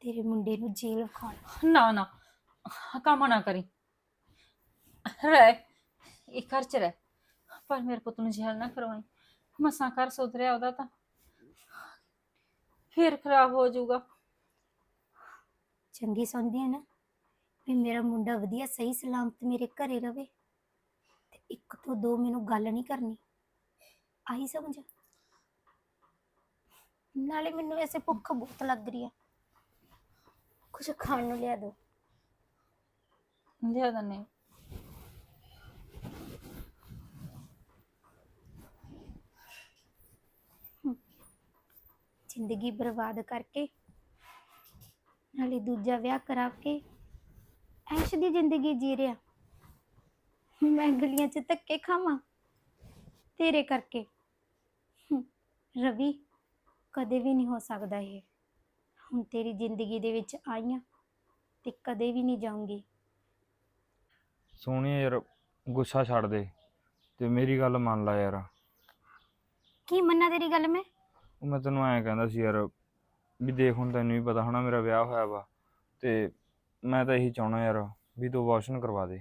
ਤੇਰੇ ਮੁੰਡੇ ਨੂੰ ਜੇਲ੍ਹ ਖਾਣ ਨਾ ਨਾ ਕੰਮ ਨਾ ਕਰੀ। ਰਹਿ ਇਹ ਘਰ ਚ ਰਹਿ। ਪਰ ਮੇਰੇ ਪੁੱਤ ਨੂੰ ਜੇਲ੍ਹ ਨਾ ਕਰਵਾਈ। ਮਸਾਂ ਘਰ ਸੁਧਰਿਆ ਉਹਦਾ ਤਾਂ। ਫੇਰ ਖਰਾਬ ਹੋ ਜਾਊਗਾ। ਚੰਗੀ ਸਮਝਦੀ ਹੈ ਨਾ ਵੀ ਮੇਰਾ ਮੁੰਡਾ ਵਧੀਆ ਸਹੀ ਸਲਾਮਤ ਮੇਰੇ ਘਰੇ ਰਵੇ ਤੇ ਇੱਕ ਤੋਂ ਦੋ ਮੈਨੂੰ ਗੱਲ ਨਹੀਂ ਕਰਨੀ। ਆਹੀ ਸਮਝ? ਨਾਲੇ ਮੈਨੂੰ ਐਸੇ ਭੁੱਖ ਬਹੁਤ ਲੱਗ ਰਹੀ ਆ। ਕੁਝ ਖਾਣ ਨੂੰ ਲਿਆ ਦੋ। ਦੇ ਦਨੇ ਜ਼ਿੰਦਗੀ ਬਰਬਾਦ ਕਰਕੇ ਨਾਲੇ ਦੂਜਾ ਵਿਆਹ ਕਰਾ ਕੇ ਐਸ਼ ਦੀ ਜ਼ਿੰਦਗੀ ਜੀ ਰਿਹਾ। ਮੈਂ ਗਲੀਆਂ 'ਚ ਧੱਕੇ ਖਾਵਾਂ ਤੇਰੇ ਕਰਕੇ। ਰਵੀ ਕਦੇ ਵੀ ਨਹੀਂ ਹੋ ਸਕਦਾ ਇਹ। ਹੁਣ ਤੇਰੀ ਜ਼ਿੰਦਗੀ ਦੇ ਵਿੱਚ ਆਈਆਂ ਤੇ ਕਦੇ ਵੀ ਨਹੀਂ ਜਾਊਂਗੀ। ਸੋਹਣੀਆ ਯਾਰ ਗੁੱਸਾ ਛੱਡ ਦੇ ਤੇ ਮੇਰੀ ਗੱਲ ਮੰਨ ਲੈ ਯਾਰ। ਕੀ ਮੰਨਾ ਤੇਰੀ ਗੱਲ ਮੈਂ? ਉਹ ਮੈਂ ਤੈਨੂੰ ਐਂ ਕਹਿੰਦਾ ਸੀ ਯਾਰ ਵੀ ਦੇਖ ਹੁਣ ਤੈਨੂੰ ਵੀ ਪਤਾ ਹੋਣਾ ਮੇਰਾ ਵਿਆਹ ਹੋਇਆ ਵਾ ਤੇ ਮੈਂ ਤਾਂ ਇਹੀ ਚਾਹਣਾ ਯਾਰ ਵੀ ਤੂੰ ਅਬੋਰਸ਼ਨ ਕਰਵਾ ਦੇ।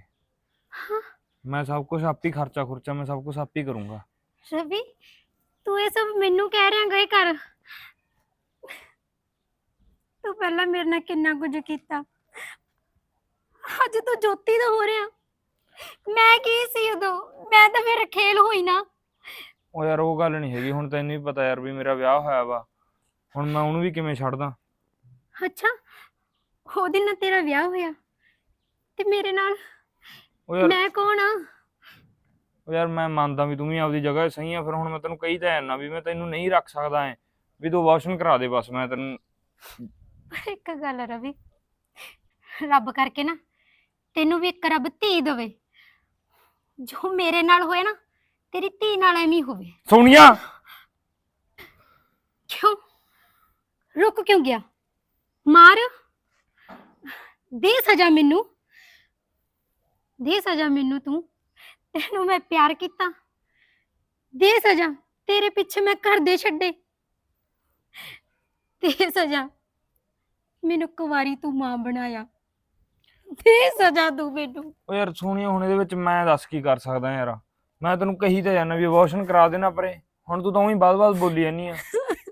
ਹਾਂ। ਮੈਂ ਸਭ ਕੁਝ ਆਪ ਹੀ ਖਰਚਾ ਖੁਰਚਾ ਮੈਂ ਸਭ ਕੁਝ ਆਪ ਹੀ ਕਰੂੰਗਾ। ਰਵੀ ਤੂੰ ਇਹ ਸਭ ਮੈਨੂੰ ਕਹਿ ਰਿਹਾ ਗਏ ਕਰ। ਤੂੰ ਪਹਿਲਾਂ ਮੇਰੇ ਨਾਲ ਕਿੰਨਾ ਕੁਝ ਕੀਤਾ। ਅੱਜ ਤੂੰ ਜੋਤੀ ਦਾ ਹੋ ਰਿਹਾ। ਮੈਂ ਕੀ ਸੀ ਉਦੋਂ? ਮੈਂ ਤਾਂ ਫਿਰ ਖੇਲ ਹੋਈ ਨਾ। ਉਹ ਯਾਰ ਉਹ ਗੱਲ ਨਹੀਂ ਹੈਗੀ ਹੁਣ ਤੈਨੂੰ ਵੀ ਪਤਾ ਯਾਰ ਵੀ ਮੇਰਾ ਵਿਆਹ ਹੋਇਆ ਵਾ। ਹੁਣ ਮੈਂ ਉਹਨੂੰ ਵੀ ਕਿਵੇਂ ਛੱਡਦਾ? ਅੱਛਾ ਉਹਦੇ ਨਾਲ ਤੇਰਾ ਵਿਆਹ ਹੋਇਆ ਤੇ ਮੇਰੇ ਨਾਲ ਉਹ ਯਾਰ ਮੈਂ ਕੌਣ ਆ? ਉਹ ਯਾਰ ਮੈਂ ਮੰਨਦਾ ਵੀ ਤੂੰ ਵੀ ਆਪਦੀ ਜਗ੍ਹਾ ਸਹੀ ਆ ਫਿਰ ਹੁਣ ਮੈਂ ਤੈਨੂੰ ਕਹੀ ਤਾਂ ਐਨਾ ਵੀ ਮੈਂ ਤੈਨੂੰ ਨਹੀਂ ਰੱਖ ਸਕਦਾ ਐ ਵੀ ਤੂੰ ਅਬੋਰਸ਼ਨ ਕਰਾ ਦੇ ਬਸ ਮੈਂ ਤੈਨੂੰ ਪਰ ਇੱਕ ਗੱਲ ਰਵੀ ਰੱਬ ਕਰਕੇ ਨਾ ਤੈਨੂੰ ਵੀ ਇੱਕ ਰੱਬ ਧੀ ਦੇਵੇ। ਜੋ ਮੇਰੇ ਨਾਲ ਹੋਇਆ ਨਾ ਤੇਰੀ ਧੀ ਨਾਲ ਐਵੇਂ ਹੀ ਹੋਵੇ। ਸੋਨੀਆ! ਕਿਉਂ? ਰੁਕ ਕਿਉਂ ਗਿਆ? ਮਾਰ। ਦੇ ਸਜ਼ਾ ਮੈਨੂੰ। ਦੇ ਸਜ਼ਾ ਮੈਨੂੰ ਤੂੰ। ਤੈਨੂੰ ਮੈਂ ਪਿਆਰ ਕੀਤਾ। ਦੇ ਸਜ਼ਾ। ਤੇਰੇ ਪਿੱਛੇ ਮੈਂ ਘਰ ਦੇ ਛੱਡੇ। ਦੇ ਸਜ਼ਾ। ਮੈਨੂੰ ਕੁਵਾਰੀ ਤੂੰ ਮਾਂ ਬਣਾਇਆ। ਦੇ ਸਜ਼ਾ ਤੂੰ ਮੈਨੂੰ। ਉਹ ਯਾਰ ਸੋਨੀਆ ਹੁਣ ਇਹਦੇ ਵਿੱਚ ਮੈਂ ਦੱਸ ਕੀ ਕਰ ਸਕਦਾ ਯਾਰ? ਮੈਂ ਤੈਨੂੰ ਕਹੀ ਤਾਂ ਜਾਨਾ ਵੀ ਅਬੋਰਸ਼ਨ ਕਰਾ ਦੇਣਾ ਪਰੇ। ਹੁਣ ਤੂੰ ਤਾਂ ਉਹੀ ਬਾਦ-ਬਾਦ ਬੋਲੀ ਜਾਨੀ ਆ। <laughs>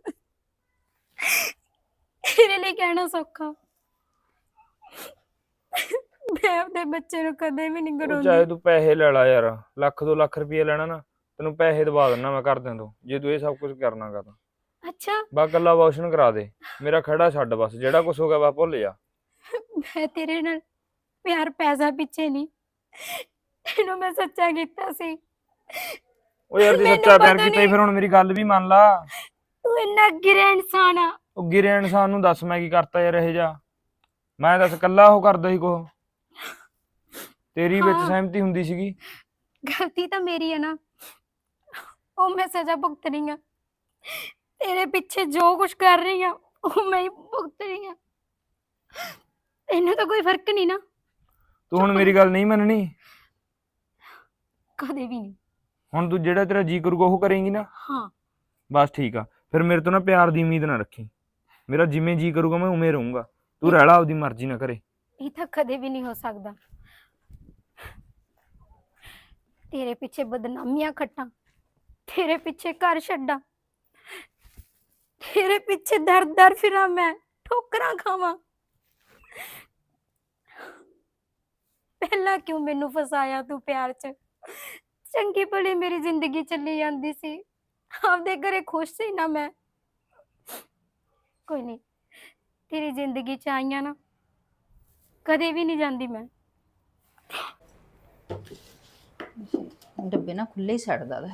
ਤੇਰੇ ਲਈ ਕਹਿਣਾ ਸੌਖਾ। ਮੈਂ ਆਪਣੇ ਬੱਚੇ ਨੂੰ ਕਦੇ ਵੀ ਨਹੀਂ ਉਹ ਚਾਹੇ ਤੂੰ ਪੈਸੇ ਲੈ ਲੈ ਯਾਰ ਲੱਖ ਦੋ ਲੱਖ ਰੁਪਏ ਲੈਣਾ ਨਾ ਤੈਨੂੰ ਪੈਸੇ ਦਵਾ ਦੇਣਾ ਮੈਂ ਕਰ ਤੋਂ ਜੇ ਤੂੰ ਇਹ ਸਭ ਕੁਝ ਕਰਨਾਗਾ ਤਾਂ। ਅੱਛਾ। ਬਾ ਕੱਲਾ ਅਬੋਰਸ਼ਨ ਕਰਾ ਦੇ ਮੇਰਾ ਖੜਾ ਛੱਡ ਬਸ ਜਿਹੜਾ ਕੁਝ ਹੋ ਗਿਆ ਵਾ ਭੁੱਲ ਜਾ। ਮੈਂ ਤੇਰੇ ਨਾਲ ਪਿਆਰ ਪੈਸਾ ਪਿੱਛੇ ਨਹੀਂ। ਤੈਨੂੰ ਮੈਂ ਸੱਚਾ ਕੀਤਾ ਸੀ। ਉਹ ਯਾਰ ਜੇ ਮੈਨੂੰ ਸੱਚਾ ਪਿਆਰ ਪਤਾ ਕੀਤਾ ਨਹੀਂ। ਫਿਰ ਹੁਣ ਮੇਰੀ ਗੱਲ ਵੀ ਮੰਨ ਲਾ। ਤੂੰ ਇੰਨਾ ਗਿਰਿਆ ਇਨਸਾਨ ਆ ਉਹ ਗਿਰੇ ਇਨਸਾਨ ਨੂੰ ਦੱਸ ਮੈਂ ਕੀ ਕਰਤਾ ਯਾਰ ਇਹ ਜਾ ਮੈਂ ਦੱਸ ਕੱਲਾ ਉਹ ਕਰਦਾ ਸੀ ਕੁਛ। ਤੇਰੀ ਵਿੱਚ ਹਾਂ। ਸਹਿਮਤੀ ਹੁੰਦੀ ਸੀਗੀ। ਗਲਤੀ ਤਾਂ ਮੇਰੀ ਹੈ ਨਾ। ਉਹ ਮੈਂ ਸਜ਼ਾ ਭੁਗਤ ਰਹੀ ਹਾਂ। ਤੇਰੇ ਪਿੱਛੇ ਜੋ ਕੁਝ ਕਰ ਰਹੀ ਹਾਂ ਉਹ ਮੈਂ ਹੀ ਭੁਗਤ ਰਹੀ ਹਾਂ। ਤੈਨੂੰ ਤਾਂ ਕੋਈ ਫ਼ਰਕ ਨਹੀਂ ਨਾ। ਤੂੰ ਹੁਣ ਮੇਰੀ ਗੱਲ ਨਹੀਂ ਮੰਨਣੀ? ਕਦੇ ਵੀ ਨਹੀਂ। ਹੁਣ ਤੂੰ ਜਿਹੜਾ ਤੇਰਾ ਜੀ ਕਰੂਗਾ ਉਹ ਕਰੇਂਗੀ ਨਾ? ਹਾਂ। ਬਸ ਠੀਕ ਆ। ਫਿਰ ਮੇਰੇ ਤੋਂ ਨਾ ਪਿਆਰ ਦੀ ਉਮੀਦ ਨਾ ਰੱਖੀ। ਮੇਰਾ ਜਿਵੇਂ ਜੀ ਕਰੂਗਾ ਮੈਂ ਉਵੇਂ ਰਹੂੰਗਾ। ਤੂੰ ਰਹਿ ਲਾ, ਆਪਦੀ ਮਰਜ਼ੀ ਨਾ ਕਰੇ ਇਹ ਤਾਂ ਕਦੇ ਵੀ ਨਹੀਂ ਹੋ ਸਕਦਾ। ਤੇਰੇ ਪਿੱਛੇ ਬਦਨਾਮੀਆਂ ਖੱਟਾਂ, ਤੇਰੇ ਪਿੱਛੇ ਘਰ ਛੱਡਾਂ, ਤੇਰੇ ਪਿੱਛੇ ਦਰ ਦਰ ਫਿਰਾਂ ਮੈਂ, ਠੋਕਰਾਂ ਖਾਵਾਂ। ਪਹਿਲਾਂ ਕਿਉਂ ਮੈਨੂੰ ਫਸਾਇਆ ਤੂੰ ਪਿਆਰ 'ਚ? ਚੰਗੀ ਭਲੀ ਮੇਰੀ ਜ਼ਿੰਦਗੀ ਚੱਲੀ ਜਾਂਦੀ ਸੀ। ਆਪਦੇ ਘਰੇ ਖੁਸ਼ ਸੀ ਨਾ ਮੈਂ। ਕੋਈ ਨਹੀਂ। ਤੇਰੀ ਜ਼ਿੰਦਗੀ ਚ ਆਈਆਂ ਨਾ ਕਦੇ ਵੀ ਨਹੀਂ ਜਾਂਦੀ ਮੈਂ। ਡੱਬੇ ਨਾ ਖੁੱਲੇ ਹੀ ਛੱਡਦਾ ਵਾ।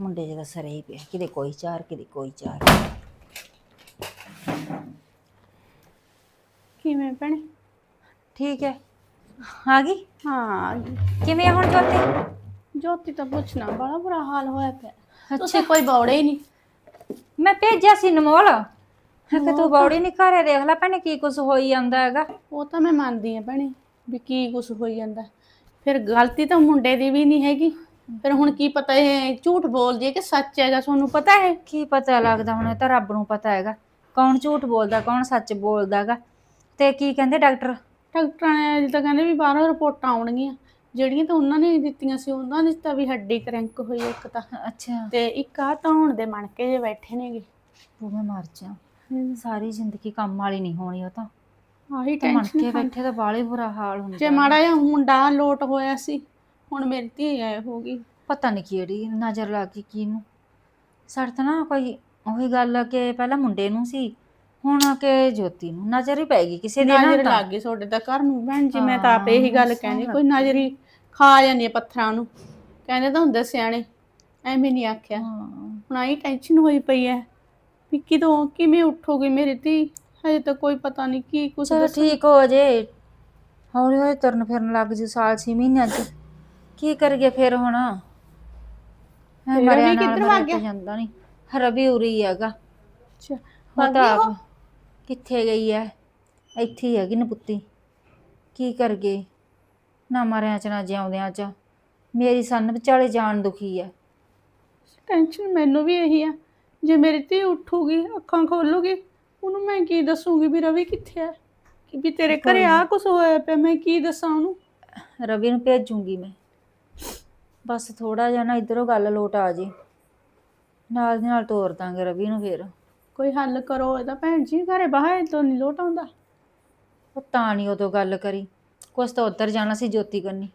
ਮੁੰਡੇ ਜਿਹਦਾ ਸਰੇ ਹੀ ਪਿਆ ਕਿਤੇ ਕੋਈ ਚਾਰ ਕਿਤੇ ਕੋਈ ਚਾਰ। ਕਿਵੇਂ ਭੈਣੇ? ਠੀਕ ਹੈ। ਆ ਗਈ? ਹਾਂ ਆ ਗਈ। ਕਿਵੇਂ ਆ ਹੁਣ ਜੋਤੀ? ਜੋਤੀ ਤਾਂ ਪੁੱਛਣਾ ਬੜਾ ਬੁਰਾ ਹਾਲ ਹੋਇਆ ਪਿਆ। ਤੁਸੀਂ ਕੋਈ ਬੌੜੇ ਹੀ ਨਹੀਂ। ਮੈਂ ਭੇਜਿਆ ਸੀ ਨਮੋਲ ਕਿ ਤੂੰ ਬੌੜੀ ਨਹੀਂ ਘਰੇ ਦੇਖ ਲੈ ਭੈਣੇ ਕੀ ਕੁਝ ਹੋਈ ਜਾਂਦਾ ਹੈਗਾ। ਉਹ ਤਾਂ ਮੈਂ ਮੰਨਦੀ ਆ ਭੈਣੇ ਵੀ ਕੀ ਕੁਝ ਹੋਈ ਜਾਂਦਾ। ਫਿਰ ਗਲਤੀ ਤਾਂ ਮੁੰਡੇ ਦੀ ਵੀ ਨਹੀਂ ਹੈਗੀ। ਫਿਰ ਹੁਣ ਕੀ ਪਤਾ ਇਹ ਝੂਠ ਬੋਲਦੀ ਹੈ ਕਿ ਸੱਚ ਹੈਗਾ ਤੁਹਾਨੂੰ ਪਤਾ ਹੈ? ਕੀ ਪਤਾ ਲੱਗਦਾ ਹੁਣ ਇਹ ਤਾਂ ਰੱਬ ਨੂੰ ਪਤਾ ਹੈਗਾ। ਕੌਣ ਝੂਠ ਬੋਲਦਾ ਕੌਣ ਸੱਚ ਬੋਲਦਾ ਹੈਗਾ। ਤੇ ਕੀ ਕਹਿੰਦੇ ਡਾਕਟਰ? ਡਾਕਟਰਾਂ ਨੇ ਅਜੇ ਤਾਂ ਕਹਿੰਦੇ ਵੀ ਬਾਹਰੋਂ ਰਿਪੋਰਟਾਂ ਆਉਣਗੀਆਂ। ਜਿਹੜੀਆਂ ਤਾਂ ਉਹਨਾਂ ਨੇ ਦਿੱਤੀਆਂ ਸੀ ਉਹਨਾਂ ਦੀ ਤਾਂ ਵੀ ਹੱਡੀ ਕਰੈਂਕ ਹੋਈ ਇੱਕ ਤਾਂ। ਅੱਛਾ। ਤੇ ਇੱਕ ਆ ਧੌਣ ਦੇ ਮਣਕੇ ਜੇ ਬੈਠੇ ਨੇਗੇ। ਤੂੰ ਮੈਂ ਮਰ ਜਾ ਸਾਰੀ ਜ਼ਿੰਦਗੀ ਕੰਮ ਵਾਲੀ ਨਹੀਂ ਹੋਣੀ ਉਹ ਤਾਂ। ਆਹੀ ਤੇ ਮਣ ਟੈਨਸ਼ਨ ਕੇ ਬੈਠੇ ਤਾਂ ਬਾਲੇ ਬੁਰਾ ਹਾਲ ਹੁੰਦਾ ਜੇ ਮਾੜਾ ਜਿਹਾ ਮੁੰਡਾ ਲੋਟ ਹੋਇਆ ਸੀ ਹੁਣ ਮੇਰੀ ਧੀ ਐ ਹੋ ਗਈ। ਪਤਾ ਨਹੀਂ ਕਿਹੜੀ ਨਜ਼ਰ ਲੱਗ ਗਈ ਕਿਹਨੂੰ। ਸਾਡੇ ਤਾਂ ਨਾ ਕੋਈ ਉਹੀ ਗੱਲ ਆ ਕਿ ਪਹਿਲਾਂ ਮੁੰਡੇ ਨੂੰ ਸੀ ਹੁਣ ਕਿ ਜੋਤੀ ਨੂੰ। ਨਜ਼ਰ ਹੀ ਪੈ ਗਈ ਕਿਸੇ ਦੀ ਨਜ਼ਰ ਨਾ ਲੱਗ ਗਈ ਤੁਹਾਡੇ ਤਾਂ ਘਰ ਨੂੰ। ਭੈਣ ਜੀ ਮੈਂ ਤਾਂ ਆਪ ਇਹੀ ਗੱਲ ਕਹਿੰਦੀ। ਕੋਈ ਨਜ਼ਰ ਹੀ ਖਾ ਜਾਂਦੀ ਹੈ ਪੱਥਰਾਂ ਨੂੰ। ਕਹਿੰਦੇ ਤਾਂ ਹੁੰਦੇ ਸਿਆਣੇ ਐਵੇਂ ਨਹੀਂ ਆਖਿਆ। ਹੁਣ ਆਹੀ ਟੈਨਸ਼ਨ ਹੋਈ ਪਈ ਐ। ਵੀ ਕਿਦੋਂ ਕਿਵੇਂ ਉੱਠੋਗੀ ਮੇਰੀ ਧੀ ਹਜੇ ਤਾਂ ਕੋਈ ਪਤਾ ਨਹੀਂ ਕੀ ਕੁਛ ਚਲੋ। ਠੀਕ ਹੋ ਜੇ। ਹੌਲੀ ਹੌਲੀ ਤੁਰਨ ਫਿਰਨ ਲੱਗ ਜੂ ਸਾਲ 6 ਮਹੀਨਿਆਂ ਚ। ਕੀ ਕਰਗੇ ਫਿਰ ਹੁਣ? ਮਰਿਆ ਨਾਲ ਕਿੱਧਰ ਮਰਿਆ ਭੱਗ ਗਿਆ? ਜਾਂਦਾ ਨਹੀਂ। ਰਵੀ ਉਰੀ ਹੈਗਾ। ਅੱਛਾ ਉਹ ਤਾਂ ਆਪ? ਕਿੱਥੇ ਗਈ ਐ? ਇੱਥੇ ਹੀ ਹੈਗੀ ਨਪੁੱਤੀ। ਕੀ ਕਰਗੇ ਨਾ ਮਰਿਆਂ ਚ ਨਾ ਜਿਉਂਦਿਆਂ ਚ। ਮੇਰੀ ਸੰਨ ਵਿਚਾਲੇ ਜਾਨ ਦੁਖੀ ਐ। ਟੈਨਸ਼ਨ ਮੈਨੂੰ ਵੀ ਇਹੀ ਆ। ਜੇ ਮੇਰੀ ਧੀ ਉੱਠੂਗੀ ਅੱਖਾਂ ਖੋਲੂਗੀ ਉਹਨੂੰ ਮੈਂ ਕੀ ਦੱਸੂਗੀ ਵੀ ਰਵੀ ਕਿੱਥੇ ਆ ਕਿ ਵੀ ਤੇਰੇ ਘਰੇ ਆ ਕੁਛ ਹੋਇਆ ਪਿਆ ਮੈਂ ਕੀ ਦੱਸਾਂ ਉਹਨੂੰ? ਰਵੀ ਨੂੰ ਭੇਜੂੰਗੀ ਮੈਂ। ਬਸ ਥੋੜਾ ਜਿਹਾ ਨਾ ਇਧਰੋਂ ਗੱਲ ਲੋਟ ਆ ਜੇ। ਨਾਲ ਦੀ ਨਾਲ ਤੋਰ ਦਾਂਗੇ ਰਵੀ ਨੂੰ ਫੇਰ। ਕੋਈ ਹੱਲ ਕਰੋ ਇਹਦਾ ਭੈਣ ਜੀ ਘਰੇ ਬਾਹਰ ਤੋਂ ਨਹੀਂ ਲੋਟ ਆਉਂਦਾ। ਉਹ ਤਾਂ ਨਹੀਂ ਉਦੋਂ ਗੱਲ ਕਰੀ। ਕੁਛ ਤਾਂ ਉੱਧਰ ਜਾਣਾ ਸੀ ਜੋਤੀ ਕੰਨੀ।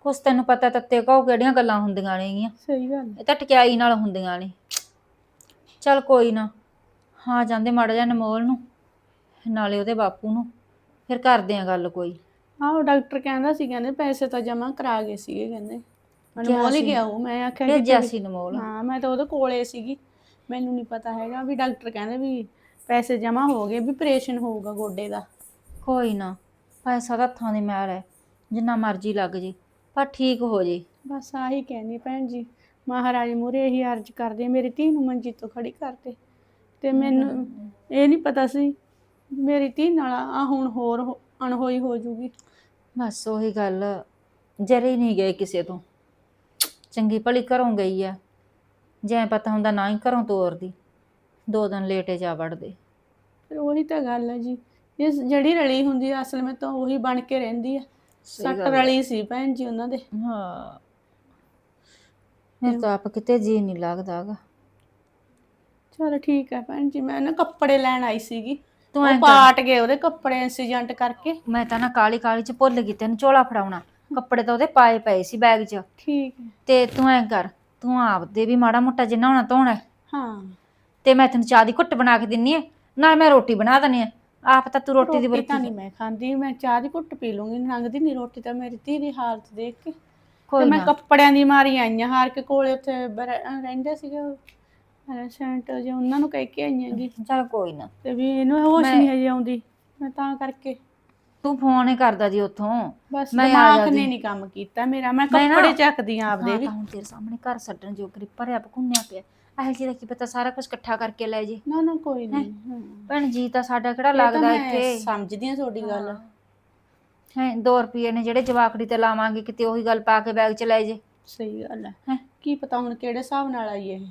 ਕੁਛ ਤੈਨੂੰ ਪਤਾ ਤੱਤੇ ਕਹੋ ਕਿਹੜੀਆਂ ਗੱਲਾਂ ਹੁੰਦੀਆਂ ਨੇਗੀਆਂ। ਸਹੀ ਗੱਲ। ਇਹ ਤਾਂ ਟਕਿਆਈ ਨਾਲ ਹੁੰਦੀਆਂ ਨੇ। ਚੱਲ ਕੋਈ ਨਾ। ਹਾਂ ਜਾਂਦੇ ਮਾੜਾ ਜਿਹਾ ਅਨਮੋਲ ਨੂੰ ਨਾਲੇ ਉਹਦੇ ਬਾਪੂ ਨੂੰ। ਫਿਰ ਕਰਦੇ ਆ ਗੱਲ ਕੋਈ। ਆਹੋ ਡਾਕਟਰ ਕਹਿੰਦਾ ਸੀ ਕਹਿੰਦੇ ਪੈਸੇ ਤਾਂ ਜਮ੍ਹਾਂ ਕਰਾ ਗਏ ਸੀਗੇ ਕਹਿੰਦੇ। ਕਿਹਾ ਅਨਮੋਲ ਹੀ ਸੀ? ਗਿਆ ਉਹ ਮੈਂ ਆਖਿਆ ਕਿ ਭੇਜਿਆ ਸੀ ਅਨਮੋਲ। ਹਾਂ ਮੈਂ ਤਾਂ ਉਹਦੇ ਕੋਲੇ ਸੀਗੀ। ਮੈਨੂੰ ਨਹੀਂ ਪਤਾ ਹੈਗਾ ਵੀ ਡਾਕਟਰ ਕਹਿੰਦੇ ਵੀ ਪੈਸੇ ਜਮ੍ਹਾਂ ਹੋ ਗਏ ਵੀ ਆਪਰੇਸ਼ਨ ਹੋਊਗਾ ਗੋਡੇ ਦਾ। ਕੋਈ ਨਾ ਪੈਸਾ ਤਾਂ ਹੱਥਾਂ ਦੀ ਮੈਲ ਹੈ ਜਿੰਨਾ ਮਰਜ਼ੀ ਲੱਗ ਜੇ ਪਰ ਠੀਕ ਹੋ ਜੇ। ਬਸ ਆਹੀ ਕਹਿੰਦੀ ਭੈਣ ਜੀ ਮਹਾਰਾਜ ਮੂਰੇ ਇਹੀ ਅਰਜ਼ ਕਰਦੇ ਮੇਰੀ ਧੀ ਨੂੰ ਮੰਜੀ ਤੋਂ ਖੜੀ ਕਰਦੇ। ਤੇ ਮੈਨੂੰ ਇਹ ਨਹੀਂ ਪਤਾ ਸੀ ਮੇਰੀ ਧੀ ਨਾਲ ਆ ਹੁਣ ਹੋਰ ਹੋ- ਅਣਹੋਈ ਹੋ ਜੂਗੀ। ਬਸ ਉਹੀ ਗੱਲ ਜਰੇ ਨਹੀਂ ਗਏ ਕਿਸੇ ਤੋਂ। ਚੰਗੀ ਭਲੀ ਘਰੋਂ ਗਈ ਆ। ਜੇ ਪਤਾ ਹੁੰਦਾ ਨਾ ਹੀ ਘਰੋਂ ਤੋਰਦੀ ਦੋ ਦਿਨ ਲੇਟੇ ਜਾ ਵੜਦੇ। ਫਿਰ ਉਹੀ ਤਾਂ ਗੱਲ ਹੈ ਜੀ ਇਹ ਜਿਹੜੀ ਰਲੀ ਹੁੰਦੀ ਆ ਅਸਲ ਵਿੱਚ ਤਾਂ ਉਹੀ ਬਣ ਕੇ ਰਹਿੰਦੀ ਆ। ਸੱਟ ਰਲੀ ਸੀ ਭੈਣ ਜੀ ਉਹਨਾਂ ਦੇ। ਹਾਂ। ਮੇਰੇ ਤਾਂ ਆਪ ਕਿਤੇ ਜੀ ਨਹੀਂ ਲੱਗਦਾਗਾ ਚਲੋ ਠੀਕ ਹੈ ਭੈਣ ਜੀ ਮੈਂ ਨਾ ਕੱਪੜੇ ਲੈਣ ਆਈ ਸੀਗੀ। ਤੂੰ ਐਂ ਉਹ ਕਰ। ਪਾਟ ਗਏ ਉਹਦੇ ਕੱਪੜੇ ਇੰਸੀਡੈਂਟ ਕਰਕੇ। ਮੈਂ ਤਾਂ ਨਾ ਕਾਲੀ ਕਾਲੀ ਚ ਭੁੱਲ ਗਈ ਤੈਨੂੰ ਝੋਲਾ ਫੜਾਉਣਾ। ਕੱਪੜੇ ਤਾਂ ਉਹਦੇ ਪਾਏ ਪਏ ਸੀ ਬੈਗ 'ਚ। ਠੀਕ ਹੈ। ਤੇ ਤੂੰ ਐਂ ਕਰ ਤੂੰ ਆਪਦੇ ਵੀ ਮਾੜਾ ਮੋਟਾ ਜਿੰਨਾ ਹੋਣਾ ਧੋਣਾ ਹਾਂ। ਤੇ ਮੈਂ ਤੈਨੂੰ ਚਾਹ ਦੀ ਘੁੱਟ ਬਣਾ ਕੇ ਦਿੰਨੀ ਆ ਨਾਲ ਮੈਂ ਰੋਟੀ ਬਣਾ ਦਨੀ ਆ। ਆਪ ਤਾਂ ਤੂੰ ਰੋਟੀ ਦੀ ਰੋਟੀ ਤਾਂ ਵਰਤੀ ਨਹੀਂ ਮੈਂ ਖਾਂਦੀ ਮੈਂ ਚਾਹ ਦੀ ਘੁੱਟ ਪੀ ਲੂੰਗੀ ਲੰਘਦੀ ਨਹੀਂ ਰੋਟੀ ਤਾਂ ਮੇਰੀ ਧੀ ਦੀ ਹਾਲਤ ਦੇਖ ਕੇ। ਤੇ ਕੋਈ ਮੈਂ ਨਾ। ਕੱਪੜਿਆਂ ਦੀ ਮਾਰੀ ਆਈਆਂ ਹਾਰ ਕੇ ਕੋਲੇ ਉੱਥੇ ਬਰ- ਰਹਿੰਦੇ ਸੀਗੇ ਰੈਸਟੋਰੈਂਟ ਜੇ ਉਹਨਾਂ ਨੂੰ ਕਹਿ ਕੇ ਆਈਆਂ ਗੀ ਚੱਲ ਕੋਈ ਨਾ। ਤੇ ਵੀ ਇਹਨੂੰ ਹੋਸ਼ ਮੈਂ- ਨਹੀਂ ਹਜੇ ਆਉਂਦੀ ਮੈਂ ਤਾਂ ਕਰਕੇ। ਤੂੰ ਫੋਨ ਹੀ ਕਰਦਾ ਜੀ ਉੱਥੋਂ। ਬਸ ਮੈਂ ਆ ਦਿਮਾਗ ਜਾਂਦੀ। ਨੇ ਨਹੀਂ ਕੰਮ ਕੀਤਾ ਮੇਰਾ ਮੈਂ ਮੈਂ ਨਾ- ਕੱਪੜੇ ਚੱਕਦੀ ਆਂ ਆਪਦੇ ਹਾਂ ਵੀ। ਤਾਂ ਹੁਣ ਤੇਰੇ ਸਾਹਮਣੇ ਘਰ ਛੱਡਣ ਜੋਗਰੀ ਭਰਿਆ ਪਕੁੰਨਿਆ ਪਿਆ। ਇਹ ਜੀ ਦਾ ਕੀ ਪਤਾ ਸਾਰਾ ਕੁਝ ਇਕੱਠਾ ਕਰਕੇ ਲੈ ਜੇ। ਨਾ ਨਾ ਕੋਈ ਨਹੀਂ ਭੈਣ ਜੀ ਤਾਂ ਸਾਡਾ ਕਿਹੜਾ ਲੱਗਦਾ ਇੱਥੇ? ਸਮਝਦੀ ਆ ਤੁਹਾਡੀ ਗੱਲ। ਹੈ। 2 ਰੁਪਏ ਨੇ ਜਿਹੜੇ ਜਵਾਕੜੀ ਤੇ ਲਾਵਾਂਗੇ ਕਿਤੇ ਉਹੀ ਗੱਲ ਪਾ ਕੇ ਬੈਗ ਚ ਲੈ ਜੇ। ਸਹੀ ਗੱਲ ਹੈ। ਹੈਂ। ਕੀ ਪਤਾ ਹੁਣ ਕਿਹੜੇ ਹਿਸਾਬ ਨਾਲ ਆਈ ਇਹ?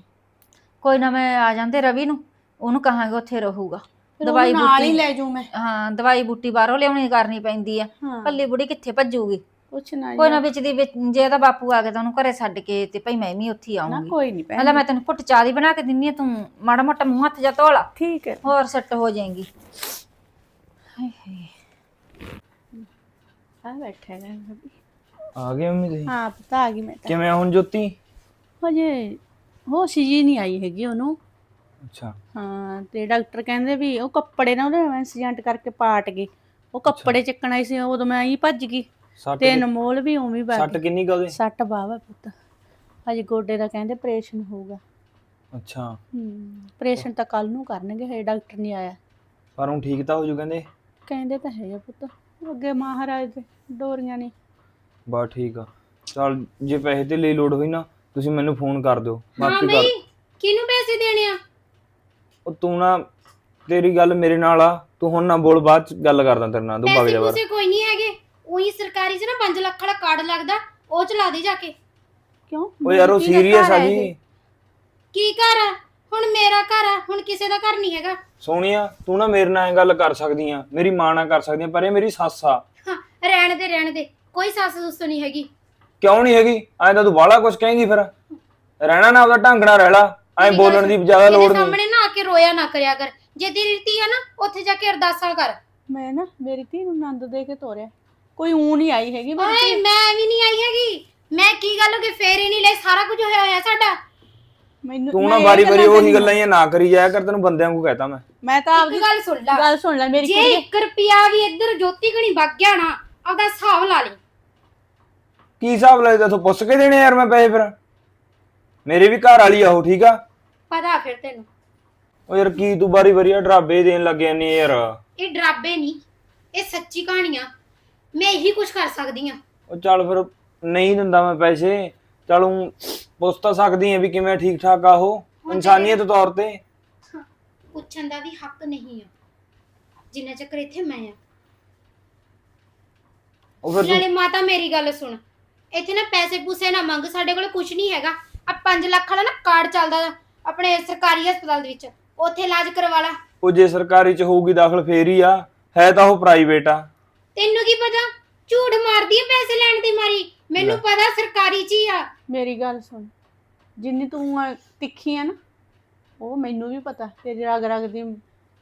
ਕੋਈ ਨਾ ਮੈਂ ਆ ਜਾਂਦੇ ਰਵੀ ਨੂੰ ਉਹਨੂੰ ਕਹਾਂਗੇ ਉੱਥੇ ਰਹੂਗਾ। ਫਿਰ ਦਵਾਈ ਨਾਲ ਹੀ ਬੂਟੀ ਲੈ ਜੂ ਮੈਂ। ਹਾਂ ਦਵਾਈ ਬੂਟੀ ਬਾਹਰੋਂ ਲਿਆਉਣੀ ਕਰਨੀ ਪੈਂਦੀ ਆ। ਹਾਂ। ਬੁੜੀ ਕਿੱਥੇ ਭੱਜੂਗੀ? ਕੁਛ ਨਾ ਕੋਈ ਨਾ ਵਿੱਚ ਦੀ ਵਿੱਚ ਜੇ ਇਹਦਾ ਬਾਪੂ ਆ ਗਿਆ ਤਾਂ ਉਹਨੂੰ ਘਰੇ ਛੱਡ ਕੇ ਤੇ ਭਈ ਮੈਂ ਵੀ ਉੱਥੇ ਹੀ ਨਾ ਆਉਂਗੀ ਕੋਈ ਨਹੀਂ ਪਹਿਲਾਂ ਮੈਂ ਤੈਨੂੰ ਪੁੱਟ ਚਾਹ ਦੀ ਬਣਾ ਕੇ ਦਿੰਨੀ ਆ ਤੂੰ ਮਾੜਾ ਮੋਟਾ ਮੂੰਹ ਹੱਥ ਜਾ ਧੋਲਾ ਠੀਕ ਹੈ। ਹੋਰ ਸੈੱਟ ਹੋ ਜਾਏਗੀ। ਹਾਏ ਹਾਏ। ਆ ਬੈਠੇ ਨੇ ਆ ਗਏ ਮੰਮੀ ਤੁਸੀਂ? ਹਾਂ ਪਤਾ ਆ ਗਈ ਮੈਂ ਤਾਂ। ਕਿਵੇਂ ਆ ਹੁਣ ਜੋਤੀ? ਹਜੇ ਹੋਸ਼ ਜੀ ਨਹੀਂ ਆਈ ਹੈਗੀ ਉਹਨੂੰ। ਅੱਛਾ। ਹਾਂ ਤੇ ਡਾਕਟਰ ਕਹਿੰਦੇ ਵੀ ਉਹ ਕੱਪੜੇ ਨਾ ਉਹਦੇ ਐਕਸੀਡੈਂਟ ਕਰਕੇ ਪਾਟ ਗਏ ਉਹ ਕੱਪੜੇ ਚੱਕਣ ਆਈ ਸੀ ਉਦੋਂ ਮੈਂ ਹੀ ਭੱਜ ਗਈ। ਸੱਟ ਤੇ ਅਨਮੋਲ ਵੀ ਉਵੇਂ ਹੀ ਭੱਜ ਸੱਟ ਕਿੰਨੀ ਕੁ ਉਹਦੇ? ਸੱਟ ਬਾਵਾ ਪੁੱਤ। ਅਜੇ ਗੋਡੇ ਦਾ ਕਹਿੰਦੇ ਆਪਰੇਸ਼ਨ ਹੋਊਗਾ। ਅੱਛਾ। ਹੂੰ ਆਪਰੇਸ਼ਨ ਤਾਂ ਕੱਲ ਨੂੰ ਕਰਨਗੇ ਹਜੇ ਡਾਕਟਰ ਨਹੀਂ ਆਇਆ। ਪਰ ਹੁਣ ਠੀਕ ਤਾਂ ਹੋ ਜੂ ਕਹਿੰਦੇ? ਕਹਿੰਦੇ ਤਾਂ ਹੈਗਾ ਪੁੱਤ। ਅੱਗੇ ਮਹਾਰਾਜ ਦੇ ਡੋਰੀਆਂ ਨੇ। ਬਸ ਠੀਕ ਆ। ਚਲ ਜੇ ਪੈਸੇ ਤੇ ਲਈ ਲੋੜ ਹੋਈ ਨਾ ਤੁਸੀਂ ਮੈਨੂੰ ਫੋਨ ਕਰ ਦਿਓ। ਹਾਂ ਬਾਕੀ ਕਰ ਬਈ ਕਿਹਨੂੰ ਪੈਸੇ ਦੇਣੇ ਆ? ਉਹ ਤੂੰ ਨਾ ਤੇਰੀ ਗੱਲ ਮੇਰੇ ਨਾਲ ਆ। ਤੂੰ ਹੁਣ ਨਾ ਬੋਲ ਬਾਅਦ ਚ ਗੱਲ ਕਰਦਾ ਤੇਰੇ ਨਾਲ ਤੂੰ ਵਗ ਪੈਸੇ ਜਾ ਬਾਹਰ ਪੂਸੇ ਕੋਈ ਨਹੀਂ ਹੈਗੇ। ਉਹੀ ਸਰਕਾਰੀ 'ਚ ਨਾ 5 ਲੱਖ ਵਾਲਾ ਕਾਰਡ ਲੱਗਦਾ ਉਹ ਚਲਾ ਦੇ ਜਾ ਕੇ। ਕਿਉਂ? ਉਹ ਯਾਰ ਉਹ ਸੀਰੀਅਸ ਆ ਜੀ। ਕੀ ਆ? ਹੁਣ ਮੇਰਾ ਘਰ ਆ ਹੁਣ ਕਿਸੇ ਦਾ ਘਰ ਨਹੀਂ ਹੈਗਾ। ਸੋਹਣੀਆ ਤੂੰ ਨਾ ਮੇਰੇ ਨਾਲ ਐਂ ਗੱਲ ਕਰ ਸਕਦੀ ਆ। ਮੇਰੀ ਮਾਂ ਨਾਲ ਕਰ ਸਕਦੀ ਆ ਪਰ ਇਹ ਮੇਰੀ ਸੱਸ ਆ। ਹਾਂ ਰਹਿਣ ਦੇ ਰਹਿਣ ਦੇ। ਕੋਈ ਸੱਸ ਸੁਸ ਨਹੀਂ ਹੈਗੀ। ਕਿਉਂ ਨਹੀਂ ਹੈਗੀ? ਐਂ ਤਾਂ ਤੂੰ ਬਾਹਲਾ ਕੁਝ ਕਹੇਂਗੀ ਫਿਰ। ਰਹਿਣਾ ਨਾ ਉਹਦਾ ਢੰਗ ਨਾਲ ਰਹਿ ਲਾ। ਐਂ ਬੋਲਣ ਦੀ ਜ਼ਿਆਦਾ ਇਹਦੇ ਲੋੜ ਨਹੀਂ। ਸਾਹਮਣੇ ਨਾ ਆ ਕੇ ਰੋਇਆ ਨਾ ਕਰਿਆ ਕਰ। ਜੇ ਤੇਰੀ ਧੀ ਆ ਨਾ ਉੱਥੇ ਜਾ ਕੇ ਅਰਦਾਸਾਂ ਕਰ। ਮੈਂ ਨਾ ਮੇਰੀ ਧੀ ਨੂੰ ਆਨੰਦ ਦੇ ਕੇ ਤੋਰਿਆ। ਕੋਈ ਊ ਨਹੀਂ ਆਈ ਹੈਗੀ ਮੇਰੀ ਓਏ ਧੀ। ਮੈਂ ਵੀ ਨਹੀਂ ਆਈ ਹੈਗੀ। ਮੈਂ ਕੀ ਗੱਲ ਹੋ ਗਈ? ਫੇਰ ਹੀ ਨਹੀਂ ਲੈ ਸਾਰਾ ਕੁਝ ਹੋਇਆ ਹੋਇਆ ਸਾਡਾ। ਮੈਨੂੰ ਤੂੰ ਮੈਂ ਨਾ ਇਹ ਵਾਰੀ ਵਾਰੀ ਗੱਲਾਂ ਉਹੀ ਗੱਲਾਂ ਹੀ ਨਾ ਕਰੀ ਜਾਇਆ ਕਰ ਤੈਨੂੰ ਬੰਦਿਆਂ ਨੂੰ ਕਹਤਾ ਮੈਂ। ਮੈਂ ਤਾਂ ਇੱਕ ਆਪਦੀ ਗੱਲ ਸੁਣ ਲੈ। ਗੱਲ ਸੁਣ ਲੈ ਮੇਰੀ ਜੇ ਕੁੜੀ। 1 ਰੁਪਿਆ ਵੀ ਇੱਧਰ ਜੋਤੀ ਕਣੀ ਵਗ ਗਿਆ ਨਾ ਆਪਦਾ ਹਿਸਾਬ ਲਾ ਲਈ। ਕੀ ਹਿਸਾਬ ਲੱਗਦਾ ਤੂੰ ਪੁੱਛ ਕੇ ਦੇਣੇ ਯਾਰ ਮੈਂ ਪੈਸੇ ਫਿਰ। ਮੇਰੇ ਵੀ ਘਰ ਵਾਲੀ ਆ ਉਹ ਠੀਕ ਆ? ਪਤਾ ਫਿਰ ਤੈਨੂੰ। ਉਹ ਯਾਰ ਕੀ ਤੂੰ ਬਾਰੀ ਵਾਰੀ ਆ ਡਰਾਬੇ ਦੇਣ ਲੱਗੇ ਨਹੀਂ ਯਾਰ। ਇਹ ਡਰਾਬੇ ਨਹੀਂ ਇਹ ਸੱਚੀ ਕਹਾਣੀਆਂ। ਮੈਂ ਇਹੀ ਕੁਝ ਕਰ ਸਕਦੀ ਆ। ਉਹ ਚੱਲ ਫਿਰ ਨਹੀਂ ਦਿੰਦਾ ਮੈਂ ਪੈਸੇ। ਚੱਲ ਊਂ ਪੁੱਛ ਤਾਂ ਸਕਦੀ ਆ ਵੀ ਕਿਵੇਂ ਠੀਕ ਠਾਕ ਆ ਉਹ ਇਨਸਾਨੀਅਤ ਤੌਰ ਤੇ। ਪੁੱਛਣ ਦਾ ਵੀ ਹੱਕ ਨਹੀਂ ਆ। ਜਿੰਨਾ ਚੱਕਰ ਇੱਥੇ ਮੈਂ ਆ। ਉਹ ਫਿਰ ਤੂੰ ਨਾਲੇ ਮਾਤਾ ਮੇਰੀ ਗੱਲ ਸੁਣ। ਇੱਥੇ ਨਾ ਪੈਸੇ ਪੂਸੇ ਨਾ ਮੰਗ ਸਾਡੇ ਕੋਲ ਕੁਝ ਨਹੀਂ ਹੈਗਾ। ਆ 5 ਲੱਖ ਵਾਲਾ ਨਾ ਕਾਰਡ ਚੱਲਦਾ ਆਪਣੇ ਸਰਕਾਰੀ ਹਸਪਤਾਲ ਦੇ ਵਿੱਚ। ਉੱਥੇ ਇਲਾਜ ਕਰਵਾ ਲਾ। ਉਹ ਜੇ ਸਰਕਾਰੀ ਚ ਹੋਊਗੀ ਦਾਖਲ ਫੇਰ ਹੀ ਆ। ਹੈ ਤਾਂ ਉਹ ਪ੍ਰਾਈਵੇਟ ਆ। ਤੈਨੂੰ ਕੀ ਪਤਾ? ਝੂਠ ਮਾਰਦੀ ਹੈ ਪੈਸੇ ਲੈਣ ਦੀ ਮਾਰੀ। ਮੈਨੂੰ ਲੈ। ਪਤਾ ਸਰਕਾਰੀ ਚ ਹੀ ਆ। ਮੇਰੀ ਗੱਲ ਸੁਣ। ਜਿੰਨੀ ਤੂੰ ਆ ਤਿੱਖੀ ਆ ਨਾ ਉਹ ਮੈਨੂੰ ਵੀ ਪਤਾ। ਤੇਰੀ ਰਗ ਰਗ ਦੀ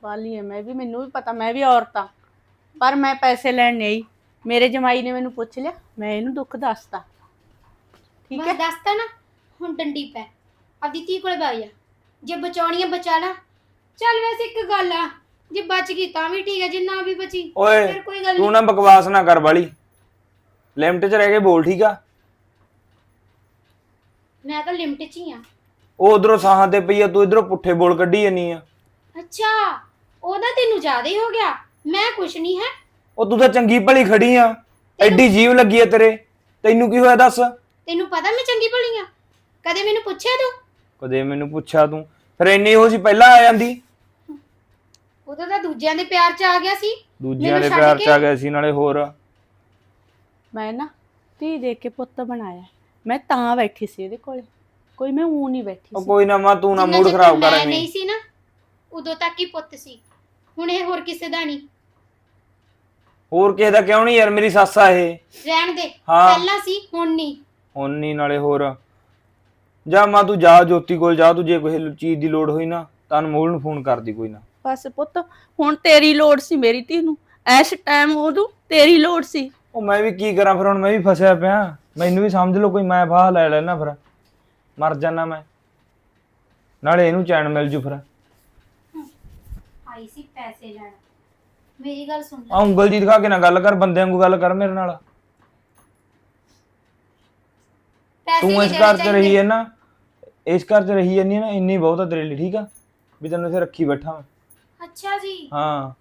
ਵਾਲੀ ਹੈ ਮੈਂ ਵੀ ਮੈਨੂੰ ਵੀ ਪਤਾ। ਮੈਂ ਵੀ ਔਰਤ ਆ ਪਰ ਮੈਂ ਪੈਸੇ ਲੈਣ ਨਹੀਂ ਆਈ। ਮੇਰੇ ਜਮਾਈ ਨੇ ਮੈਨੂੰ ਪੁੱਛ ਲਿਆ ਮੈਂ ਇਹਨੂੰ ਦੁੱਖ ਦੱਸਤਾ। ਠੀਕ ਬਸ ਹੈ ਦੱਸਤਾ ਨਾ ਹੁਣ ਡੰਡੀ ਪੈ। ਆਪਦੀ ਧੀ ਕੋਲ ਬਾਈ ਆ। ਜੇ ਬਚਾਉਣੀ ਆ ਬਚਾ ਲਾ। ਚੱਲ ਵੈਸੇ ਇੱਕ ਗੱਲ ਆ ਜੇ ਬਚ ਗਈ ਤਾਂ ਵੀ ਠੀਕ ਹੈ ਜੇ ਨਾ ਵੀ ਬਚੀ ਓਏ ਫਿਰ ਕੋਈ ਗੱਲ ਤੂੰ ਨਹੀਂ ਨਾ ਬਕਵਾਸ ਨਾ ਕਰ ਵਾਲੀ ਲਿਮਟ ਚ ਰਹਿ ਕੇ ਬੋਲ ਠੀਕ ਆ? ਮੈਂ ਤਾਂ ਲਿਮਟ 'ਚ ਹੀ ਆ। ਉਹ ਉਧਰੋਂ ਸਾਹਾਂ ਤੇ ਪਈ ਆ ਤੂੰ ਇਧਰੋਂ ਪੁੱਠੇ ਬੋਲ ਕੱਢੀ ਜਾਨੀ ਆ। ਅੱਛਾ ਉਹਦਾ ਤੈਨੂੰ ਜ਼ਿਆਦਾ ਹੀ ਹੋ ਗਿਆ। ਮੈਂ ਕੁਛ ਨਹੀਂ ਹੈ। ਉਹ ਤੂੰ ਤਾਂ ਚੰਗੀ ਭਲੀ ਖੜੀ ਆ। ਐਡੀ ਜੀਵ ਲੱਗੀ ਆ ਤੇਰੇ। ਤੈਨੂੰ ਕੀ ਹੋਇਆ ਦੱਸ? ਤੈਨੂੰ ਪਤਾ ਮੈਂ ਚੰਗੀ ਭਲੀ ਆ? ਕਦੇ ਮੈਨੂੰ ਪੁੱਛਿਆ ਤੂੰ? ਕਦੇ ਮੈਨੂੰ ਪੁੱਛਿਆ ਤੂੰ। ਫਿਰ ਇੰਨੀ ਉਹ ਸੀ ਪਹਿਲਾਂ ਆ ਜਾਂਦੀ। ਉਹਦਾ ਤਾਂ ਦੂਜਿਆਂ ਦੇ ਪਿਆਰ 'ਚ ਆ ਗਿਆ ਸੀ। ਦੂਜਿਆਂ ਮੈਨੂੰ ਦੇ ਛੱਡ ਪਿਆਰ ਚ ਕੇ? ਆ ਗਿਆ ਸੀ ਨਾਲੇ ਹੋਰ। ਮੈਂ ਨਾ ਧੀ ਦੇਖ ਕੇ ਪੁੱਤ ਬਣਾਇਆ। ਮੈਂ ਤਾਂ ਬੈਠੀ ਸੀ ਇਹਦੇ ਕੋਲੇ। ਕੋਈ ਮੈਂ ਊ ਨਹੀਂ ਬੈਠੀ ਉਹ ਸੀ। ਕੋਈ ਨਾ ਮਾਂ ਤੂੰ ਨਾ ਜਿੰਨਾ ਮੂਡ ਚਿਰ ਖਰਾਬ ਕਰ ਮੈਂ ਐਵੇਂ ਨਹੀਂ ਸੀ ਨਾ ਉਦੋਂ ਤੱਕ ਹੀ ਪੁੱਤ ਸੀ। ਹੁਣ ਇਹ ਹੋਰ ਕਿਸੇ ਦਾ ਨਹੀਂ। ਹੋਰ ਕਿਸੇ ਦਾ ਕਿਉਂ ਨਹੀਂ ਯਾਰ ਮੇਰੀ ਸੱਸ ਆ ਇਹ। ਰਹਿਣ ਦੇ ਹਾਂ। ਪਹਿਲਾਂ ਸੀ ਹੁਣ ਨਹੀਂ। ਹੁਣ ਨਹੀਂ ਨਾਲੇ ਹੋਰ। ਜਾ ਮਾਂ ਤੂੰ ਜਾ ਜੋਤੀ ਕੋਲ ਜਾ ਤੂੰ ਜੇ ਕੋਈ ਚੀਜ਼ ਦੀ ਲੋੜ ਹੋਈ ਨਾ ਤਾਂ ਅਨਮੋਲ ਨੂੰ ਫੋਨ ਕਰਦੀ ਕੋਈ ਨਾ। ਬਸ ਪੁੱਤ ਹੁਣ ਤੇਰੀ ਲੋੜ ਸੀ ਮੇਰੀ ਧੀ ਨੂੰ। ਐਸ ਟਾਈਮ ਉਦੋਂ ਤੇਰੀ ਲੋੜ ਸੀ। ਉਹ ਮੈਂ ਵੀ ਕੀ ਕਰਾਂ ਫਿਰ ਹੁਣ ਮੈਂ ਵੀ ਫਸਿਆ ਪਿਆ। ਮੈਨੂੰ ਵੀ ਸਮਝ ਲਓ ਕੋਈ ਮੈਂ ਫਾਹ ਲੈ ਲੈਣਾ ਫਿਰ। ਮਰ ਜਾਣਾ ਮੈਂ। ਨਾਲੇ ਇਹਨੂੰ ਚੈਨ ਮਿਲ ਜੂ ਫਿਰ। ਆ ਆਈ ਸੀ ਪੈਸੇ ਲੈਣ। ਮੇਰੀ ਗੱਲ ਸੁਣ ਲੈ। ਉਂਗਲ ਜੀ ਦਿਖਾ ਕੇ ਨਾ ਗੱਲ ਕਰ ਬੰਦਿਆਂ ਵਾਂਗੂ ਗੱਲ ਕਰ ਮੇਰੇ ਨਾਲ। ਪੈਸੇ ਤੂੰ ਇਸ ਘਰ 'ਚ। ਰਹੀ ਹੈ ਨਾ ਇਸ ਘਰ 'ਚ ਰਹੀ ਜਾਂਦੀ ਹੈ ਨਾ ਇੰਨੀ ਬਹੁਤ ਆ ਤੇਰੇ ਲਈ ਠੀਕ ਆ? ਵੀ ਤੈਨੂੰ ਇੱਥੇ ਰੱਖੀ ਬੈਠਾ ਮੈਂ। ਅੱਛਾ ਜੀ। ਹਾਂ।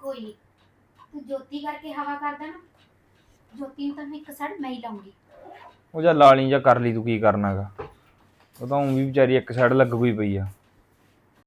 ਕੋਈ ਨਹੀਂ ਤੂੰ ਜੋਤੀ ਕਰਕੇ ਹਵਾ ਕਰਦਾ ਨਾ। ਜੋਤੀ ਨੂੰ ਤਾਂ ਮੈਂ ਇੱਕ ਸੜ, ਮੈਂ ਹੀ ਲਾਉਂਗੀ। ਉਹ ਜਾਂ ਲਾਲੀ ਜਾਂ ਕਰ ਲਈ, ਤੂੰ ਕੀ ਕਰਨਾਗਾ ਉਹ ਤਾਂ ਊਂ ਵੀ ਵਿਚਾਰੀ ਇੱਕ ਸਾਈਡ ਲੱਗ ਹੋਈ ਪਈ ਆ।